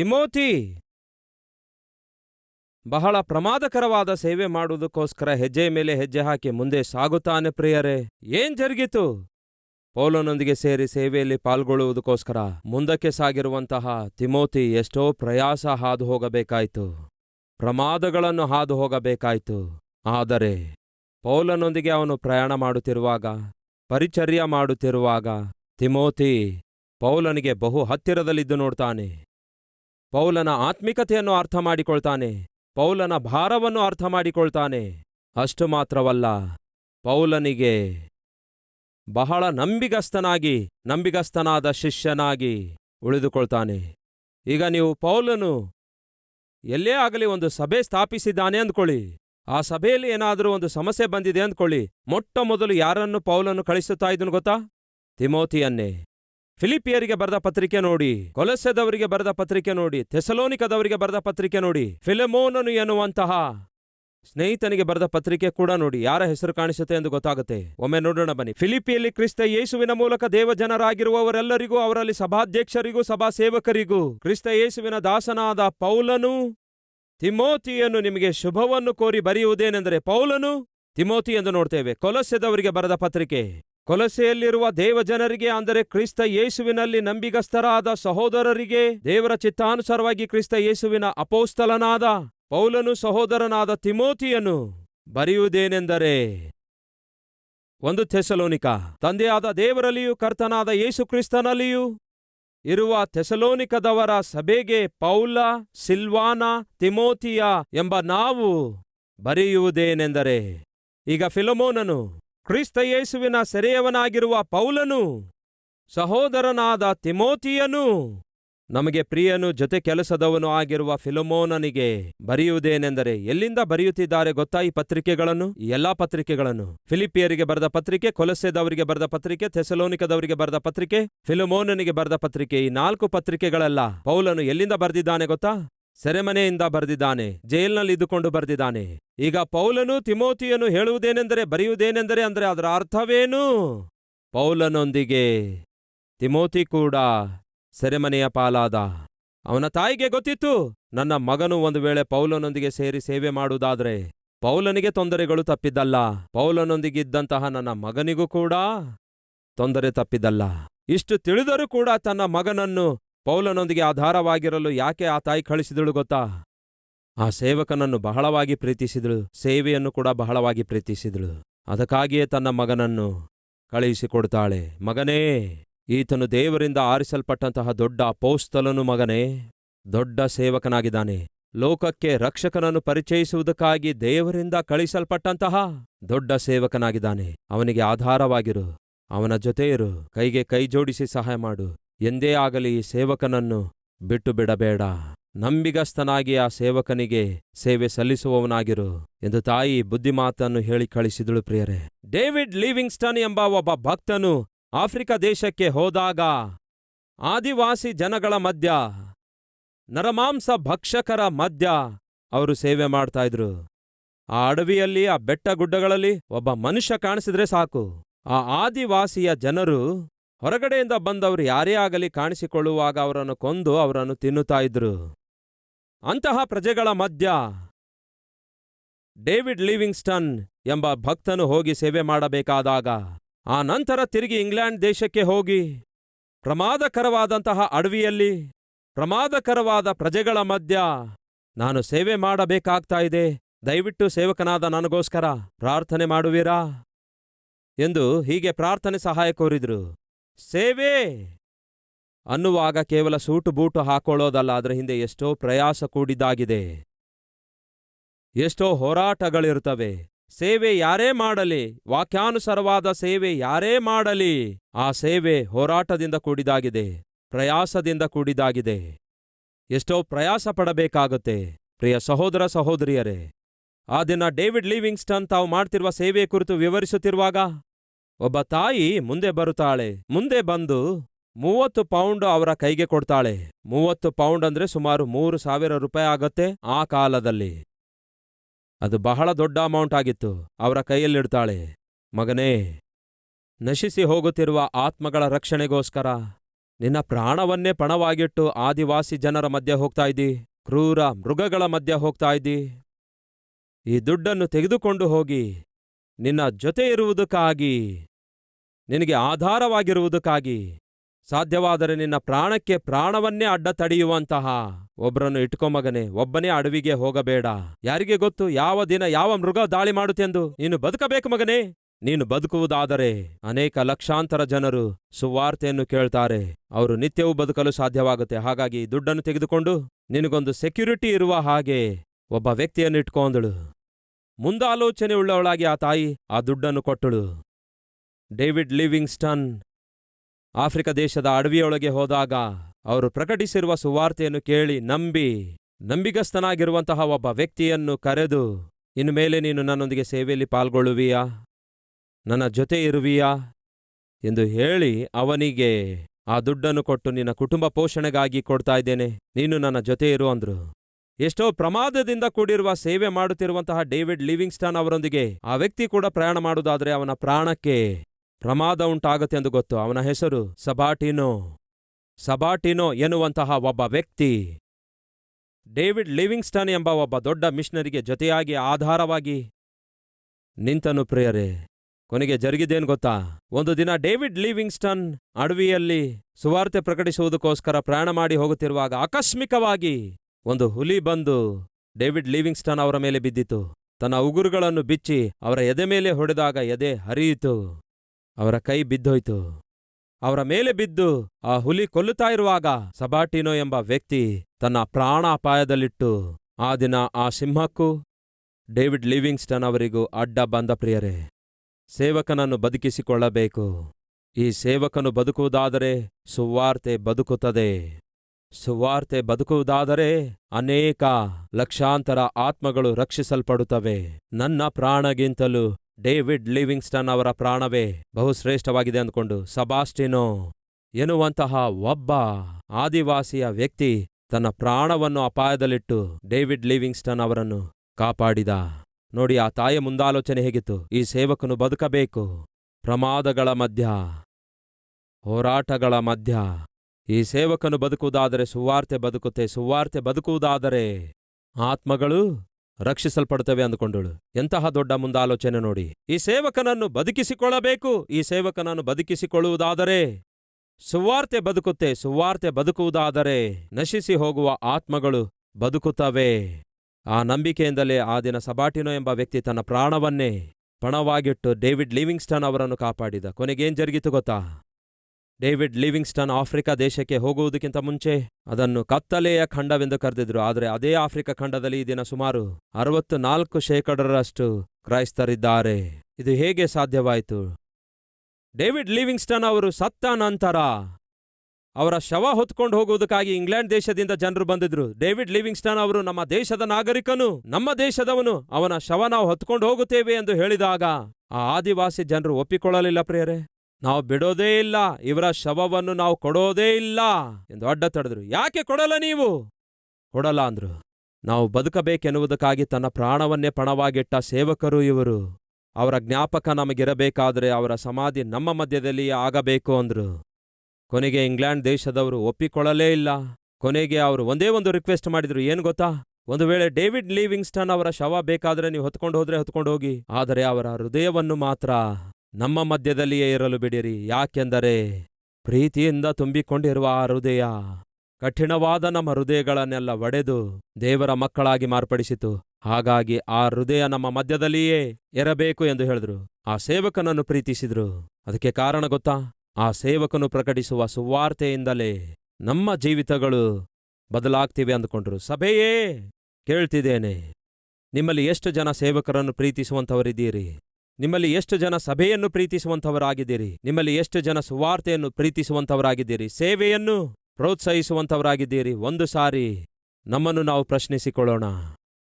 Timothy! ಬಹಳ ಪ್ರಮಾದಕರವಾದ ಸೇವೆ ಮಾಡುವುದಕ್ಕೋಸ್ಕರ ಹೆಜ್ಜೆ ಮೇಲೆ ಹೆಜ್ಜೆ ಹಾಕಿ ಮುಂದೆ ಸಾಗುತ್ತಾನೆ ಪ್ರಿಯರೇ. ಏನ್ ಜರುಗಿತು? ಪೌಲನೊಂದಿಗೆ ಸೇರಿ ಸೇವೆಯಲ್ಲಿ ಪಾಲ್ಗೊಳ್ಳುವುದಕ್ಕೋಸ್ಕರ ಮುಂದಕ್ಕೆ ಸಾಗಿರುವಂತಹ ತಿಮೋತಿ ಎಷ್ಟೋ ಪ್ರಯಾಸ ಹಾದು ಹೋಗಬೇಕಾಯಿತು ಪ್ರಮಾದಗಳನ್ನು ಹಾದು ಹೋಗಬೇಕಾಯಿತು ಆದರೆ ಪೌಲನೊಂದಿಗೆ ಅವನು ಪ್ರಯಾಣ ಮಾಡುತ್ತಿರುವಾಗ, ಪರಿಚರ್ಯ ಮಾಡುತ್ತಿರುವಾಗ ತಿಮೋತಿ ಪೌಲನಿಗೆ ಬಹು ಹತ್ತಿರದಲ್ಲಿದ್ದು ನೋಡ್ತಾನೆ. ಪೌಲನ ಆತ್ಮಿಕತೆಯನ್ನು ಅರ್ಥ ಮಾಡಿಕೊಳ್ತಾನೆ ಪೌಲನ ಭಾರವನ್ನು ಅರ್ಥ ಮಾಡಿಕೊಳ್ತಾನೆ ಅಷ್ಟು ಮಾತ್ರವಲ್ಲ, ಪೌಲನಿಗೆ ಬಹಳ ನಂಬಿಗಸ್ತನಾಗಿ, ನಂಬಿಗಸ್ತನಾದ ಶಿಷ್ಯನಾಗಿ ಉಳಿದುಕೊಳ್ತಾನೆ. ಈಗ ನೀವು ಪೌಲನು ಎಲ್ಲೇ ಆಗಲಿ ಒಂದು ಸಭೆ ಸ್ಥಾಪಿಸಿದ್ದಾನೆ ಅಂದ್ಕೊಳ್ಳಿ. ಆ ಸಭೆಯಲ್ಲಿ ಏನಾದರೂ ಒಂದು ಸಮಸ್ಯೆ ಬಂದಿದೆ ಅಂದ್ಕೊಳ್ಳಿ. ಮೊಟ್ಟ ಮೊದಲು ಯಾರನ್ನು ಪೌಲನ್ನು ಕಳಿಸುತ್ತಾ ಇದ್ದನು ಗೊತ್ತಾ? ತಿಮೋತಿಯನ್ನೇ ಫಿಲಿಪಿಯರಿಗೆ ಬರೆದ ಪತ್ರಿಕೆ ನೋಡಿ ಕೊಲಸೆದವರಿಗೆ ಬರೆದ ಪತ್ರಿಕೆ ನೋಡಿ, ಥೆಸಲೋನಿಕದವರಿಗೆ ಬರೆದ ಪತ್ರಿಕೆ ನೋಡಿ, ಫಿಲೆಮೋನನು ಎನ್ನುವಂತಹ ಸ್ನೇಹಿತನಿಗೆ ಬರೆದ ಪತ್ರಿಕೆ ಕೂಡ ನೋಡಿ, ಯಾರ ಹೆಸರು ಕಾಣಿಸುತ್ತೆ ಎಂದು ಗೊತ್ತಾಗುತ್ತೆ. ಒಮ್ಮೆ ನೋಡೋಣ ಬನ್ನಿ. ಫಿಲಿಪಿಯಲ್ಲಿ ಕ್ರಿಸ್ತ ಯೇಸುವಿನ ಮೂಲಕ ದೇವಜನರಾಗಿರುವವರೆಲ್ಲರಿಗೂ, ಅವರಲ್ಲಿ ಸಭಾಧ್ಯಕ್ಷರಿಗೂ ಸಭಾ ಸೇವಕರಿಗೂ ಕ್ರಿಸ್ತ ಯೇಸುವಿನ ದಾಸನಾದ ಪೌಲನು, ತಿಮೋತಿಯನ್ನು ನಿಮಗೆ ಶುಭವನ್ನು ಕೋರಿ ಬರೆಯುವುದೇನೆಂದರೆ ಪೌಲನು ತಿಮೋತಿ ಎಂದು ನೋಡ್ತೇವೆ. ಕೊಲಸೆದವರಿಗೆ ಬರೆದ ಪತ್ರಿಕೆ. ಕೊಲಸೆಯಲ್ಲಿರುವ ದೇವಜನರಿಗೆ, ಅಂದರೆ ಕ್ರಿಸ್ತ ಯೇಸುವಿನಲ್ಲಿ ನಂಬಿಗಸ್ತರಾದ ಸಹೋದರರಿಗೆ, ದೇವರ ಚಿತ್ತಾನುಸಾರವಾಗಿ ಕ್ರಿಸ್ತ ಯೇಸುವಿನ ಅಪೋಸ್ತಲನಾದ ಪೌಲನು ಸಹೋದರನಾದ ತಿಮೋತಿಯನ್ನು ಬರೆಯುವುದೇನೆಂದರೆ, ಒಂದು ಥೆಸಲೋನಿಕ, ತಂದೆಯಾದ ದೇವರಲ್ಲಿಯೂ ಕರ್ತನಾದ ಯೇಸು ಕ್ರಿಸ್ತನಲ್ಲಿಯೂ ಇರುವ ಥೆಸಲೋನಿಕದವರ ಸಭೆಗೆ ಪೌಲ, ಸಿಲ್ವಾನ, ತಿಮೋತಿಯ ಎಂಬ ನಾವು ಬರೆಯುವುದೇನೆಂದರೆ, ಈಗ ಫಿಲಮೋನನು ಕ್ರಿಸ್ತ ಯೇಸುವಿನ ಸೆರೆಯವನಾಗಿರುವ ಪೌಲನು, ಸಹೋದರನಾದ ತಿಮೋತಿಯನು ನಮಗೆ ಪ್ರಿಯನು ಜೊತೆ ಕೆಲಸದವನು ಆಗಿರುವ ಫಿಲಮೋನನಿಗೆ ಬರೆಯುವುದೇನೆಂದರೆ, ಎಲ್ಲಿಂದ ಬರೆಯುತ್ತಿದ್ದಾರೆ ಗೊತ್ತಾ ಈ ಪತ್ರಿಕೆಗಳನ್ನು? ಎಲ್ಲಾ ಪತ್ರಿಕೆಗಳನ್ನು. ಫಿಲಿಪಿಯರಿಗೆ ಬರೆದ ಪತ್ರಿಕೆ ಕೊಲಸೆದವರಿಗೆ ಬರೆದ ಪತ್ರಿಕೆ, ಥೆಸಲೋನಿಕದವರಿಗೆ ಬರೆದ ಪತ್ರಿಕೆ, ಫಿಲಮೋನನಿಗೆ ಬರೆದ ಪತ್ರಿಕೆ, ಈ ನಾಲ್ಕು ಪತ್ರಿಕೆಗಳೆಲ್ಲ. ಪೌಲನು ಎಲ್ಲಿಂದ ಬರೆದಿದ್ದಾನೆ ಗೊತ್ತಾ? ಸೆರೆಮನೆಯಿಂದ ಬರೆದಿದ್ದಾನೆ, ಜೈಲ್ನಲ್ಲಿ ಇದ್ದುಕೊಂಡು ಬರೆದಿದ್ದಾನೆ. ಈಗ ಪೌಲನು ತಿಮೋತಿಯನು ಹೇಳುವುದೇನೆಂದರೆ, ಬರೆಯುವುದೇನೆಂದರೆ ಅಂದರೆ ಅದರ ಅರ್ಥವೇನು? ಪೌಲನೊಂದಿಗೆ ತಿಮೋತಿ ಕೂಡ ಸೆರೆಮನೆಯ ಪಾಲಾದ. ಅವನ ತಾಯಿಗೆ ಗೊತ್ತಿತ್ತು, ನನ್ನ ಮಗನು ಒಂದು ವೇಳೆ ಪೌಲನೊಂದಿಗೆ ಸೇರಿ ಸೇವೆ ಮಾಡುವುದಾದ್ರೆ ಪೌಲನಿಗೆ ತೊಂದರೆಗಳು ತಪ್ಪಿದ್ದಲ್ಲ. ಪೌಲನೊಂದಿಗಿದ್ದಂತಹ ನನ್ನ ಮಗನಿಗೂ ಕೂಡ ತೊಂದರೆ ತಪ್ಪಿದ್ದಲ್ಲ. ಇಷ್ಟು ತಿಳಿದರೂ ಕೂಡ ತನ್ನ ಮಗನನ್ನು ಪೌಲನೊಂದಿಗೆ ಆಧಾರವಾಗಿರಲು ಯಾಕೆ ಆ ತಾಯಿ ಕಳಿಸಿದಳು ಗೊತ್ತಾ? ಆ ಸೇವಕನನ್ನು ಬಹಳವಾಗಿ ಪ್ರೀತಿಸಿದಳು, ಸೇವೆಯನ್ನು ಕೂಡ ಬಹಳವಾಗಿ ಪ್ರೀತಿಸಿದಳು. ಅದಕ್ಕಾಗಿಯೇ ತನ್ನ ಮಗನನ್ನು ಕಳುಹಿಸಿಕೊಡ್ತಾಳೆ. ಮಗನೇ, ಈತನು ದೇವರಿಂದ ಆರಿಸಲ್ಪಟ್ಟಂತಹ ದೊಡ್ಡ ಪೌಸ್ತಲನು ಮಗನೇ, ದೊಡ್ಡ ಸೇವಕನಾಗಿದ್ದಾನೆ. ಲೋಕಕ್ಕೆ ರಕ್ಷಕನನ್ನು ಪರಿಚಯಿಸುವುದಕ್ಕಾಗಿ ದೇವರಿಂದ ಕಳಿಸಲ್ಪಟ್ಟಂತಹ ದೊಡ್ಡ ಸೇವಕನಾಗಿದ್ದಾನೆ. ಅವನಿಗೆ ಆಧಾರವಾಗಿರು, ಅವನ ಜೊತೆ ಕೈಗೆ ಕೈ ಜೋಡಿಸಿ ಸಹಾಯ ಮಾಡು. ಎಂದೇ ಆಗಲಿ ಸೇವಕನನ್ನು ಬಿಟ್ಟು ಬಿಡಬೇಡ ನಂಬಿಗಸ್ತನಾಗಿ ಆ ಸೇವಕನಿಗೆ ಸೇವೆ ಸಲ್ಲಿಸುವವನಾಗಿರು ಎಂದು ತಾಯಿ ಬುದ್ಧಿಮಾತನ್ನು ಹೇಳಿ ಕಳಿಸಿದಳು ಪ್ರಿಯರೇ. ಡೇವಿಡ್ ಲಿವಿಂಗ್ಸ್ಟನ್ ಎಂಬ ಒಬ್ಬ ಭಕ್ತನು ಆಫ್ರಿಕಾ ದೇಶಕ್ಕೆ ಹೋದಾಗ ಆದಿವಾಸಿ ಜನಗಳ ಮಧ್ಯ, ನರಮಾಂಸ ಭಕ್ಷಕರ ಮಧ್ಯ ಅವರು ಸೇವೆ ಮಾಡ್ತಾ ಇದ್ರು. ಆ ಅಡವಿಯಲ್ಲಿ, ಆ ಬೆಟ್ಟ ಗುಡ್ಡಗಳಲ್ಲಿ ಒಬ್ಬ ಮನುಷ್ಯ ಕಾಣಿಸಿದ್ರೆ ಸಾಕು. ಆ ಆದಿವಾಸಿಯ ಜನರು ಹೊರಗಡೆಯಿಂದ ಬಂದವರು ಯಾರೇ ಆಗಲಿ ಕಾಣಿಸಿಕೊಳ್ಳುವಾಗ ಅವರನ್ನು ಕೊಂದು ಅವರನ್ನು ತಿನ್ನುತ್ತಾ ಇದ್ರು. ಅಂತಹ ಪ್ರಜೆಗಳ ಮಧ್ಯ ಡೇವಿಡ್ ಲಿವಿಂಗ್ಸ್ಟನ್ ಎಂಬ ಭಕ್ತನು ಹೋಗಿ ಸೇವೆ ಮಾಡಬೇಕಾದಾಗ, ಆ ನಂತರ ತಿರುಗಿ ಇಂಗ್ಲೆಂಡ್ ದೇಶಕ್ಕೆ ಹೋಗಿ, ಪ್ರಮಾದಕರವಾದಂತಹ ಅಡವಿಯಲ್ಲಿ, ಪ್ರಮಾದಕರವಾದ ಪ್ರಜೆಗಳ ಮಧ್ಯ ನಾನು ಸೇವೆ ಮಾಡಬೇಕಾಗ್ತಾ ಇದೆ, ದಯವಿಟ್ಟು ಸೇವಕನಾದ ನನಗೋಸ್ಕರ ಪ್ರಾರ್ಥನೆ ಮಾಡುವಿರಾ? ಎಂದು ಹೀಗೆ ಪ್ರಾರ್ಥನೆ ಸಹಾಯ ಕೋರಿದ್ರು. ಸೇವೆ! ಅನ್ನುವಾಗ ಕೇವಲ ಸೂಟು ಬೂಟು ಹಾಕೊಳ್ಳೋದಲ್ಲ, ಅದರ ಹಿಂದೆ ಎಷ್ಟೋ ಪ್ರಯಾಸ ಕೂಡಿದಾಗಿದೆ ಎಷ್ಟೋ ಹೋರಾಟಗಳಿರುತ್ತವೆ. ಸೇವೆ ಯಾರೇ ಮಾಡಲಿ, ವಾಕ್ಯಾನುಸಾರವಾದ ಸೇವೆ ಯಾರೇ ಮಾಡಲಿ, ಆ ಸೇವೆ ಹೋರಾಟದಿಂದ ಕೂಡಿದಾಗಿದೆ ಪ್ರಯಾಸದಿಂದ ಕೂಡಿದಾಗಿದೆ ಎಷ್ಟೋ ಪ್ರಯಾಸ ಪಡಬೇಕಾಗುತ್ತೆ. ಪ್ರಿಯ ಸಹೋದರ ಸಹೋದರಿಯರೇ, ಆ ದಿನ ಡೇವಿಡ್ ಲಿವಿಂಗ್ಸ್ಟನ್ ತಾವು ಮಾಡ್ತಿರುವ ಸೇವೆ ಕುರಿತು ವಿವರಿಸುತ್ತಿರುವಾಗ ಒಬ್ಬ ತಾಯಿ ಮುಂದೆ ಬರುತ್ತಾಳೆ. ಮುಂದೆ ಬಂದು ಮೂವತ್ತು ಪೌಂಡ್ ಅವರ ಕೈಗೆ ಕೊಡ್ತಾಳೆ. ಮೂವತ್ತು ಪೌಂಡ್ ಅಂದ್ರೆ ಸುಮಾರು ಮೂರು ಸಾವಿರ ರೂಪಾಯಿ ಆಗತ್ತೆ ಆ ಕಾಲದಲ್ಲಿ. ಅದು ಬಹಳ ದೊಡ್ಡ ಅಮೌಂಟ್ ಆಗಿತ್ತು. ಅವರ ಕೈಯಲ್ಲಿಡ್ತಾಳೆ. ಮಗನೇ, ನಶಿಸಿ ಹೋಗುತ್ತಿರುವ ಆತ್ಮಗಳ ರಕ್ಷಣೆಗೋಸ್ಕರ ನಿನ್ನ ಪ್ರಾಣವನ್ನೇ ಪಣವಾಗಿಟ್ಟು ಆದಿವಾಸಿ ಜನರ ಮಧ್ಯೆ ಹೋಗ್ತಾ ಇದ್ದಿ. ಕ್ರೂರ ಮೃಗಗಳ ಮಧ್ಯೆ ಹೋಗ್ತಾ ಇದ್ದಿ. ಈ ದುಡ್ಡನ್ನು ತೆಗೆದುಕೊಂಡು ಹೋಗಿ ನಿನ್ನ ಜೊತೆ ಇರುವುದಕ್ಕಾಗಿ ನಿನಗೆ ಆಧಾರವಾಗಿರುವುದಕ್ಕಾಗಿ. ಸಾಧ್ಯವಾದರೆ ನಿನ್ನ ಪ್ರಾಣಕ್ಕೆ ಪ್ರಾಣವನ್ನೇ ಅಡ್ಡ ತಡೆಯುವಂತಹ. ಒಬ್ಬರನ್ನು ಇಟ್ಕೊಂಬಗನೆ ಒಬ್ಬನೇ ಅಡವಿಗೆ ಹೋಗಬೇಡ. ಯಾರಿಗೆ ಗೊತ್ತು ಯಾವ ದಿನ ಯಾವ ಮೃಗ ದಾಳಿ ಮಾಡುತ್ತೆಂದು? ನೀನು ಬದುಕಬೇಕು ಮಗನೇ. ನೀನು ಬದುಕುವುದಾದರೆ ಅನೇಕ ಲಕ್ಷಾಂತರ ಜನರು ಸುವಾರ್ತೆಯನ್ನು ಕೇಳ್ತಾರೆ. ಅವರು ನಿತ್ಯವೂ ಬದುಕಲು ಸಾಧ್ಯವಾಗುತ್ತೆ. ಹಾಗಾಗಿ ದುಡ್ಡನ್ನು ತೆಗೆದುಕೊಂಡು ನಿನಗೊಂದು ಸೆಕ್ಯೂರಿಟಿ ಇರುವ ಹಾಗೆ ಒಬ್ಬ ವ್ಯಕ್ತಿಯನ್ನು ಇಟ್ಕೊಂದಳು ಮುಂದಾಲೋಚನೆ ಉಳ್ಳವಳಾಗಿ ಆ ತಾಯಿ ಆ ದುಡ್ಡನ್ನು ಕೊಟ್ಟಳು. ಡೇವಿಡ್ ಲಿವಿಂಗ್ಸ್ಟನ್ ಆಫ್ರಿಕಾ ದೇಶದ ಅಡವಿಯೊಳಗೆ ಹೋದಾಗ ಅವರು ಪ್ರಕಟಿಸಿರುವ ಸುವಾರ್ತೆಯನ್ನು ಕೇಳಿ ನಂಬಿ, ನಂಬಿಗಸ್ತನಾಗಿರುವಂತಹ ಒಬ್ಬ ವ್ಯಕ್ತಿಯನ್ನು ಕರೆದು, ಇನ್ನು ಮೇಲೆ ನೀನು ನನ್ನೊಂದಿಗೆ ಸೇವೆಯಲ್ಲಿ ಪಾಲ್ಗೊಳ್ಳುವಿಯಾ? ನನ್ನ ಜೊತೆ ಇರುವಿಯಾ? ಎಂದು ಹೇಳಿ ಅವನಿಗೆ, ಆ ದುಡ್ಡನ್ನು ಕೊಟ್ಟು ನಿನ್ನ ಕುಟುಂಬ ಪೋಷಣೆಗಾಗಿ ಕೊಡ್ತಾ ಇದ್ದೇನೆ, ನೀನು ನನ್ನ ಜೊತೆ ಇರು ಅಂದ್ರು. ಎಷ್ಟೋ ಪ್ರಮಾದದಿಂದ ಕೂಡಿರುವ ಸೇವೆ ಮಾಡುತ್ತಿರುವಂತಹ ಡೇವಿಡ್ ಲಿವಿಂಗ್ಸ್ಟನ್ ಅವರೊಂದಿಗೆ ಆ ವ್ಯಕ್ತಿ ಕೂಡ ಪ್ರಯಾಣ ಮಾಡುವುದಾದರೆ ಅವನ ಪ್ರಾಣಕ್ಕೆ ಪ್ರಮಾದ ಉಂಟಾಗುತ್ತೆ ಎಂದು ಗೊತ್ತು. ಅವನ ಹೆಸರು ಸಬಾಟಿನೋ. ಸಬಾಟಿನೋ ಎನ್ನುವಂತಹ ಒಬ್ಬ ವ್ಯಕ್ತಿ. ಡೇವಿಡ್ ಲಿವಿಂಗ್ಸ್ಟನ್ ಎಂಬ ಒಬ್ಬ ದೊಡ್ಡ ಮಿಷನರಿಗೆ ಜೊತೆಯಾಗಿ ಆಧಾರವಾಗಿ ನಿಂತನು ಪ್ರಿಯರೇ. ಕೊನೆಗೆ ಜರುಗಿದೇನು ಗೊತ್ತಾ? ಒಂದು ದಿನ ಡೇವಿಡ್ ಲಿವಿಂಗ್ಸ್ಟನ್ ಅಡವಿಯಲ್ಲಿ ಸುವಾರ್ತೆ ಪ್ರಕಟಿಸುವುದಕ್ಕೋಸ್ಕರ ಪ್ರಯಾಣ ಮಾಡಿ ಹೋಗುತ್ತಿರುವಾಗ ಆಕಸ್ಮಿಕವಾಗಿ ಒಂದು ಹುಲಿ ಬಂದು ಡೇವಿಡ್ ಲಿವಿಂಗ್ಸ್ಟನ್ ಅವರ ಮೇಲೆ ಬಿದ್ದಿತು. ತನ್ನ ಉಗುರುಗಳನ್ನು ಬಿಚ್ಚಿ ಅವರ ಎದೆ ಮೇಲೆ ಹೊಡೆದಾಗ ಎದೆ ಹರಿಯಿತು. ಅವರ ಕೈ ಬಿದ್ದೋಯ್ತು. ಅವರ ಮೇಲೆ ಬಿದ್ದು ಆ ಹುಲಿ ಕೊಲ್ಲುತ್ತಾ ಇರುವಾಗ ಸಬಾಟಿನೋ ಎಂಬ ವ್ಯಕ್ತಿ ತನ್ನ ಪ್ರಾಣಾಪಾಯದಲ್ಲಿಟ್ಟು ಆ ದಿನ ಆ ಸಿಂಹಕ್ಕೂ ಡೇವಿಡ್ ಲಿವಿಂಗ್ಸ್ಟನ್ ಅವರಿಗೂ ಅಡ್ಡ ಬಂದ ಪ್ರಿಯರೇ, ಸೇವಕನನ್ನು ಬದುಕಿಸಿಕೊಳ್ಳಬೇಕು. ಈ ಸೇವಕನು ಬದುಕುವುದಾದರೆ ಸುವಾರ್ತೆ ಬದುಕುತ್ತದೆ. ಸುವಾರ್ತೆ ಬದುಕುವುದಾದರೆ ಅನೇಕ ಲಕ್ಷಾಂತರ ಆತ್ಮಗಳು ರಕ್ಷಿಸಲ್ಪಡುತ್ತವೆ. ನನ್ನ ಪ್ರಾಣಗಿಂತಲೂ ಡೇವಿಡ್ ಲಿವಿಂಗ್ಸ್ಟನ್ ಅವರ ಪ್ರಾಣವೇ ಬಹುಶ್ರೇಷ್ಠವಾಗಿದೆ ಅಂದ್ಕೊಂಡು ಸಬಾಸ್ಟಿನೋ ಎನ್ನುವಂತಹ ಒಬ್ಬ ಆದಿವಾಸಿಯ ವ್ಯಕ್ತಿ ತನ್ನ ಪ್ರಾಣವನ್ನು ಅಪಾಯದಲ್ಲಿಟ್ಟು ಡೇವಿಡ್ ಲಿವಿಂಗ್ಸ್ಟನ್ ಅವರನ್ನು ಕಾಪಾಡಿದ. ನೋಡಿ, ಆ ತಾಯಿಯ ಮುಂದಾಲೋಚನೆ ಹೇಗಿತ್ತು? ಈ ಸೇವಕನು ಬದುಕಬೇಕು. ಪ್ರಮಾದಗಳ ಮಧ್ಯ, ಹೋರಾಟಗಳ ಮಧ್ಯ. ಈ ಸೇವಕನು ಬದುಕುವುದಾದರೆ ಸುವಾರ್ತೆ ಬದುಕುತ್ತೆ. ಸುವಾರ್ತೆ ಬದುಕುವುದಾದರೆ ಆತ್ಮಗಳು ರಕ್ಷಿಸಲ್ಪಡುತ್ತವೆ ಅಂದುಕೊಂಡಳು. ಎಂತಹ ದೊಡ್ಡ ಮುಂದಾಲೋಚನೆ ನೋಡಿ. ಈ ಸೇವಕನನ್ನು ಬದುಕಿಸಿಕೊಳ್ಳಬೇಕು. ಈ ಸೇವಕನನ್ನು ಬದುಕಿಸಿಕೊಳ್ಳುವುದಾದರೆ ಸುವಾರ್ತೆ ಬದುಕುತ್ತೆ, ಸುವಾರ್ತೆ ಬದುಕುವುದಾದರೆ ನಶಿಸಿ ಹೋಗುವ ಆತ್ಮಗಳು ಬದುಕುತ್ತವೆ. ಆ ನಂಬಿಕೆಯಿಂದಲೇ ಆ ದಿನ ಸಬಾಟಿನೋ ಎಂಬ ವ್ಯಕ್ತಿ ತನ್ನ ಪ್ರಾಣವನ್ನೇ ಪಣವಾಗಿಟ್ಟು ಡೇವಿಡ್ ಲಿವಿಂಗ್ಸ್ಟನ್ ಅವರನ್ನು ಕಾಪಾಡಿದ. ಕೊನೆಗೇನ್ ಜರುಗಿತು ಗೊತ್ತಾ? ಡೇವಿಡ್ ಲಿವಿಂಗ್ಸ್ಟನ್ ಆಫ್ರಿಕಾ ದೇಶಕ್ಕೆ ಹೋಗುವುದಕ್ಕಿಂತ ಮುಂಚೆ ಅದನ್ನು ಕತ್ತಲೆಯ ಖಂಡವೆಂದು ಕರೆದಿದ್ರು ಆದರೆ ಅದೇ ಆಫ್ರಿಕಾ ಖಂಡದಲ್ಲಿ ಈ ದಿನ ಸುಮಾರು ಅರವತ್ತು ನಾಲ್ಕು ಶೇಕಡರಷ್ಟು ಕ್ರೈಸ್ತರಿದ್ದಾರೆ. ಇದು ಹೇಗೆ ಸಾಧ್ಯವಾಯಿತು? ಡೇವಿಡ್ ಲಿವಿಂಗ್ಸ್ಟನ್ ಅವರು ಸತ್ತ ನಂತರ ಅವರ ಶವ ಹೊತ್ಕೊಂಡು ಹೋಗುವುದಕ್ಕಾಗಿ ಇಂಗ್ಲೆಂಡ್ ದೇಶದಿಂದ ಜನರು ಬಂದಿದ್ರು ಡೇವಿಡ್ ಲಿವಿಂಗ್ಸ್ಟನ್ ಅವರು, ನಮ್ಮ ದೇಶದ ನಾಗರಿಕನು, ನಮ್ಮ ದೇಶದವನು, ಅವನ ಶವ ನಾವು ಹೊತ್ಕೊಂಡು ಹೋಗುತ್ತೇವೆ ಎಂದು ಹೇಳಿದಾಗ ಆ ಆದಿವಾಸಿ ಜನರು ಒಪ್ಪಿಕೊಳ್ಳಲಿಲ್ಲ ಪ್ರಿಯರೇ. ನಾವು ಬಿಡೋದೇ ಇಲ್ಲ, ಇವರ ಶವವನ್ನು ನಾವು ಕೊಡೋದೇ ಇಲ್ಲ ಎಂದು ಅಡ್ಡ ತಡೆದ್ರು. ಯಾಕೆ ಕೊಡಲ್ಲ ನೀವು? ಕೊಡಲ್ಲ ಅಂದ್ರು. ನಾವು ಬದುಕಬೇಕೆನ್ನುವುದಕ್ಕಾಗಿ ತನ್ನ ಪ್ರಾಣವನ್ನೇ ಪಣವಾಗಿಟ್ಟ ಸೇವಕರು ಇವರು. ಅವರ ಜ್ಞಾಪಕ ನಮಗಿರಬೇಕಾದರೆ ಅವರ ಸಮಾಧಿ ನಮ್ಮ ಮಧ್ಯದಲ್ಲಿಯೇ ಆಗಬೇಕು ಅಂದ್ರು. ಕೊನೆಗೆ ಇಂಗ್ಲೆಂಡ್ ದೇಶದವರು ಒಪ್ಪಿಕೊಳ್ಳಲೇ ಇಲ್ಲ. ಕೊನೆಗೆ ಅವರು ಒಂದೇ ಒಂದು ರಿಕ್ವೆಸ್ಟ್ ಮಾಡಿದ್ರು, ಏನು ಗೊತ್ತಾ? ಒಂದು ವೇಳೆ ಡೇವಿಡ್ ಲಿವಿಂಗ್ಸ್ಟನ್ ಅವರ ಶವ ಬೇಕಾದ್ರೆ ನೀವು ಹೊತ್ಕೊಂಡು ಹೋದ್ರೆ ಹೊತ್ಕೊಂಡು ಹೋಗಿ, ಆದರೆ ಅವರ ಹೃದಯವನ್ನು ಮಾತ್ರ ನಮ್ಮ ಮಧ್ಯದಲ್ಲಿಯೇ ಇರಲು ಬಿಡಿರಿ. ಯಾಕೆಂದರೆ ಪ್ರೀತಿಯಿಂದ ತುಂಬಿಕೊಂಡಿರುವ ಆ ಹೃದಯ ಕಠಿಣವಾದ ನಮ್ಮ ಹೃದಯಗಳನ್ನೆಲ್ಲ ಒಡೆದು ದೇವರ ಮಕ್ಕಳಾಗಿ ಮಾರ್ಪಡಿಸಿತು. ಹಾಗಾಗಿ ಆ ಹೃದಯ ನಮ್ಮ ಮಧ್ಯದಲ್ಲಿಯೇ ಇರಬೇಕು ಎಂದು ಹೇಳಿದ್ರು. ಆ ಸೇವಕನನ್ನು ಪ್ರೀತಿಸಿದ್ರು. ಅದಕ್ಕೆ ಕಾರಣ ಗೊತ್ತಾ? ಆ ಸೇವಕನು ಪ್ರಕಟಿಸುವ ಸುವಾರ್ತೆಯಿಂದಲೇ ನಮ್ಮ ಜೀವಿತಗಳು ಬದಲಾಗ್ತಿವೆ ಅಂದುಕೊಂಡ್ರು. ಸಭೆಯೇ ಕೇಳ್ತಿದ್ದೇನೆ. ನಿಮ್ಮಲ್ಲಿ ಎಷ್ಟು ಜನ ಸೇವಕರನ್ನು ಪ್ರೀತಿಸುವಂಥವರಿದ್ದೀರಿ? ನಿಮ್ಮಲ್ಲಿ ಎಷ್ಟು ಜನ ಸಭೆಯನ್ನು ಪ್ರೀತಿಸುವಂಥವರಾಗಿದ್ದೀರಿ? ನಿಮ್ಮಲ್ಲಿ ಎಷ್ಟು ಜನ ಸುವಾರ್ತೆಯನ್ನು ಪ್ರೀತಿಸುವಂಥವರಾಗಿದ್ದೀರಿ? ಸೇವೆಯನ್ನು ಪ್ರೋತ್ಸಾಹಿಸುವಂಥವರಾಗಿದ್ದೀರಿ? ಒಂದು ಸಾರಿ ನಮ್ಮನ್ನು ನಾವು ಪ್ರಶ್ನಿಸಿಕೊಳ್ಳೋಣ.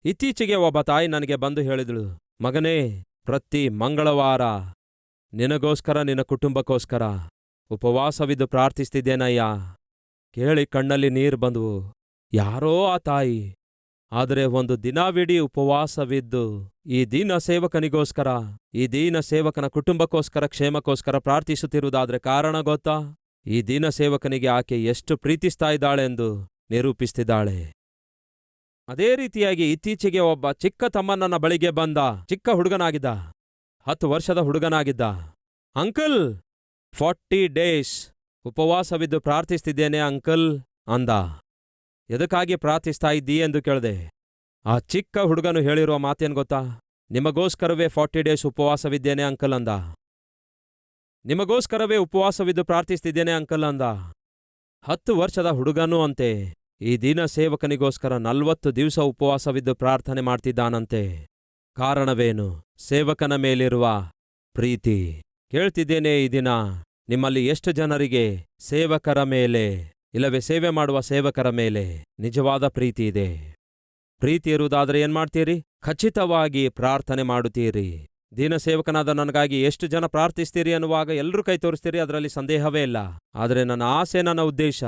ಇತ್ತೀಚೆಗೆ ಒಬ್ಬ ತಾಯಿ ನನಗೆ ಬಂದು ಹೇಳಿದಳು, ಮಗನೇ, ಪ್ರತಿ ಮಂಗಳವಾರ ನಿನಗೋಸ್ಕರ, ನಿನ್ನ ಕುಟುಂಬಕ್ಕೋಸ್ಕರ ಉಪವಾಸವಿದ್ದು ಪ್ರಾರ್ಥಿಸ್ತಿದ್ದೇನಯ್ಯ? ಕೇಳಿ ಕಣ್ಣಲ್ಲಿ ನೀರು ಬಂದವು ಯಾರೋ ಆ ತಾಯಿ ಆದರೆ ಒಂದು ದಿನವಿಡೀ ಉಪವಾಸವಿದ್ದು, ಈ ದೀನ ಸೇವಕನಿಗೋಸ್ಕರ, ಈ ದೀನ ಸೇವಕನ ಕುಟುಂಬಕ್ಕೋಸ್ಕರ, ಕ್ಷೇಮಕ್ಕೋಸ್ಕರ ಪ್ರಾರ್ಥಿಸುತ್ತಿರುವುದಾದ್ರೆ ಕಾರಣ ಗೊತ್ತಾ? ಈ ದೀನ ಸೇವಕನಿಗೆ ಆಕೆ ಎಷ್ಟು ಪ್ರೀತಿಸ್ತಾ ಇದ್ದಾಳೆಂದು ನಿರೂಪಿಸ್ತಿದ್ದಾಳೆ. ಅದೇ ರೀತಿಯಾಗಿ ಇತ್ತೀಚೆಗೆ ಒಬ್ಬ ಚಿಕ್ಕ ತಮ್ಮನನ್ನ ಬಳಿಗೆ ಬಂದ, ಚಿಕ್ಕ ಹುಡುಗನಾಗಿದ್ದ, ಹತ್ತು ವರ್ಷದ ಹುಡುಗನಾಗಿದ್ದ. ಅಂಕಲ್, ಫಾರ್ಟಿ ಡೇಸ್ ಉಪವಾಸವಿದ್ದು ಪ್ರಾರ್ಥಿಸ್ತಿದ್ದೇನೆ ಅಂಕಲ್, ಅಂದ. ಎದಕ್ಕಾಗಿ ಪ್ರಾರ್ಥಿಸ್ತಾ ಇದ್ದೀ ಎಂದು ಕೇಳಿದೆ. ಆ ಚಿಕ್ಕ ಹುಡುಗನು ಹೇಳಿರುವ ಮಾತೇನ್ ಗೊತ್ತಾ? ನಿಮಗೋಸ್ಕರವೇ ಫಾರ್ಟಿ ಡೇಸ್ ಉಪವಾಸವಿದ್ದೇನೆ ಅಂಕಲ್ ಅಂದ. ನಿಮಗೋಸ್ಕರವೇ ಉಪವಾಸವಿದ್ದು ಪ್ರಾರ್ಥಿಸ್ತಿದ್ದೇನೆ ಅಂಕಲ್ ಅಂದ. ಹತ್ತು ವರ್ಷದ ಹುಡುಗನೂ ಅಂತೆ. ಈ ದಿನ ಸೇವಕನಿಗೋಸ್ಕರ ನಲ್ವತ್ತು ದಿವಸ ಉಪವಾಸವಿದ್ದು ಪ್ರಾರ್ಥನೆ ಮಾಡ್ತಿದ್ದಾನಂತೆ. ಕಾರಣವೇನು? ಸೇವಕನ ಮೇಲಿರುವ ಪ್ರೀತಿ. ಕೇಳ್ತಿದ್ದೇನೆ ಈ ದಿನ. ನಿಮ್ಮಲ್ಲಿ ಎಷ್ಟು ಜನರಿಗೆ ಸೇವಕರ ಮೇಲೆ ಇಲ್ಲವೇ ಸೇವೆ ಮಾಡುವ ಸೇವಕರ ಮೇಲೆ ನಿಜವಾದ ಪ್ರೀತಿ ಇದೆ. ಪ್ರೀತಿ ಇರುವುದಾದರೆ ಏನ್ಮಾಡ್ತೀರಿ ಖಚಿತವಾಗಿ ಪ್ರಾರ್ಥನೆ ಮಾಡುತ್ತೀರಿ. ದೀನ ಸೇವಕನಾದ ನನಗಾಗಿ ಎಷ್ಟು ಜನ ಪ್ರಾರ್ಥಿಸ್ತೀರಿ ಅನ್ನುವಾಗ ಎಲ್ಲರೂ ಕೈ ತೋರಿಸ್ತೀರಿ, ಅದರಲ್ಲಿ ಸಂದೇಹವೇ ಇಲ್ಲ. ಆದರೆ ನನ್ನ ಆಸೆ, ನನ್ನ ಉದ್ದೇಶ,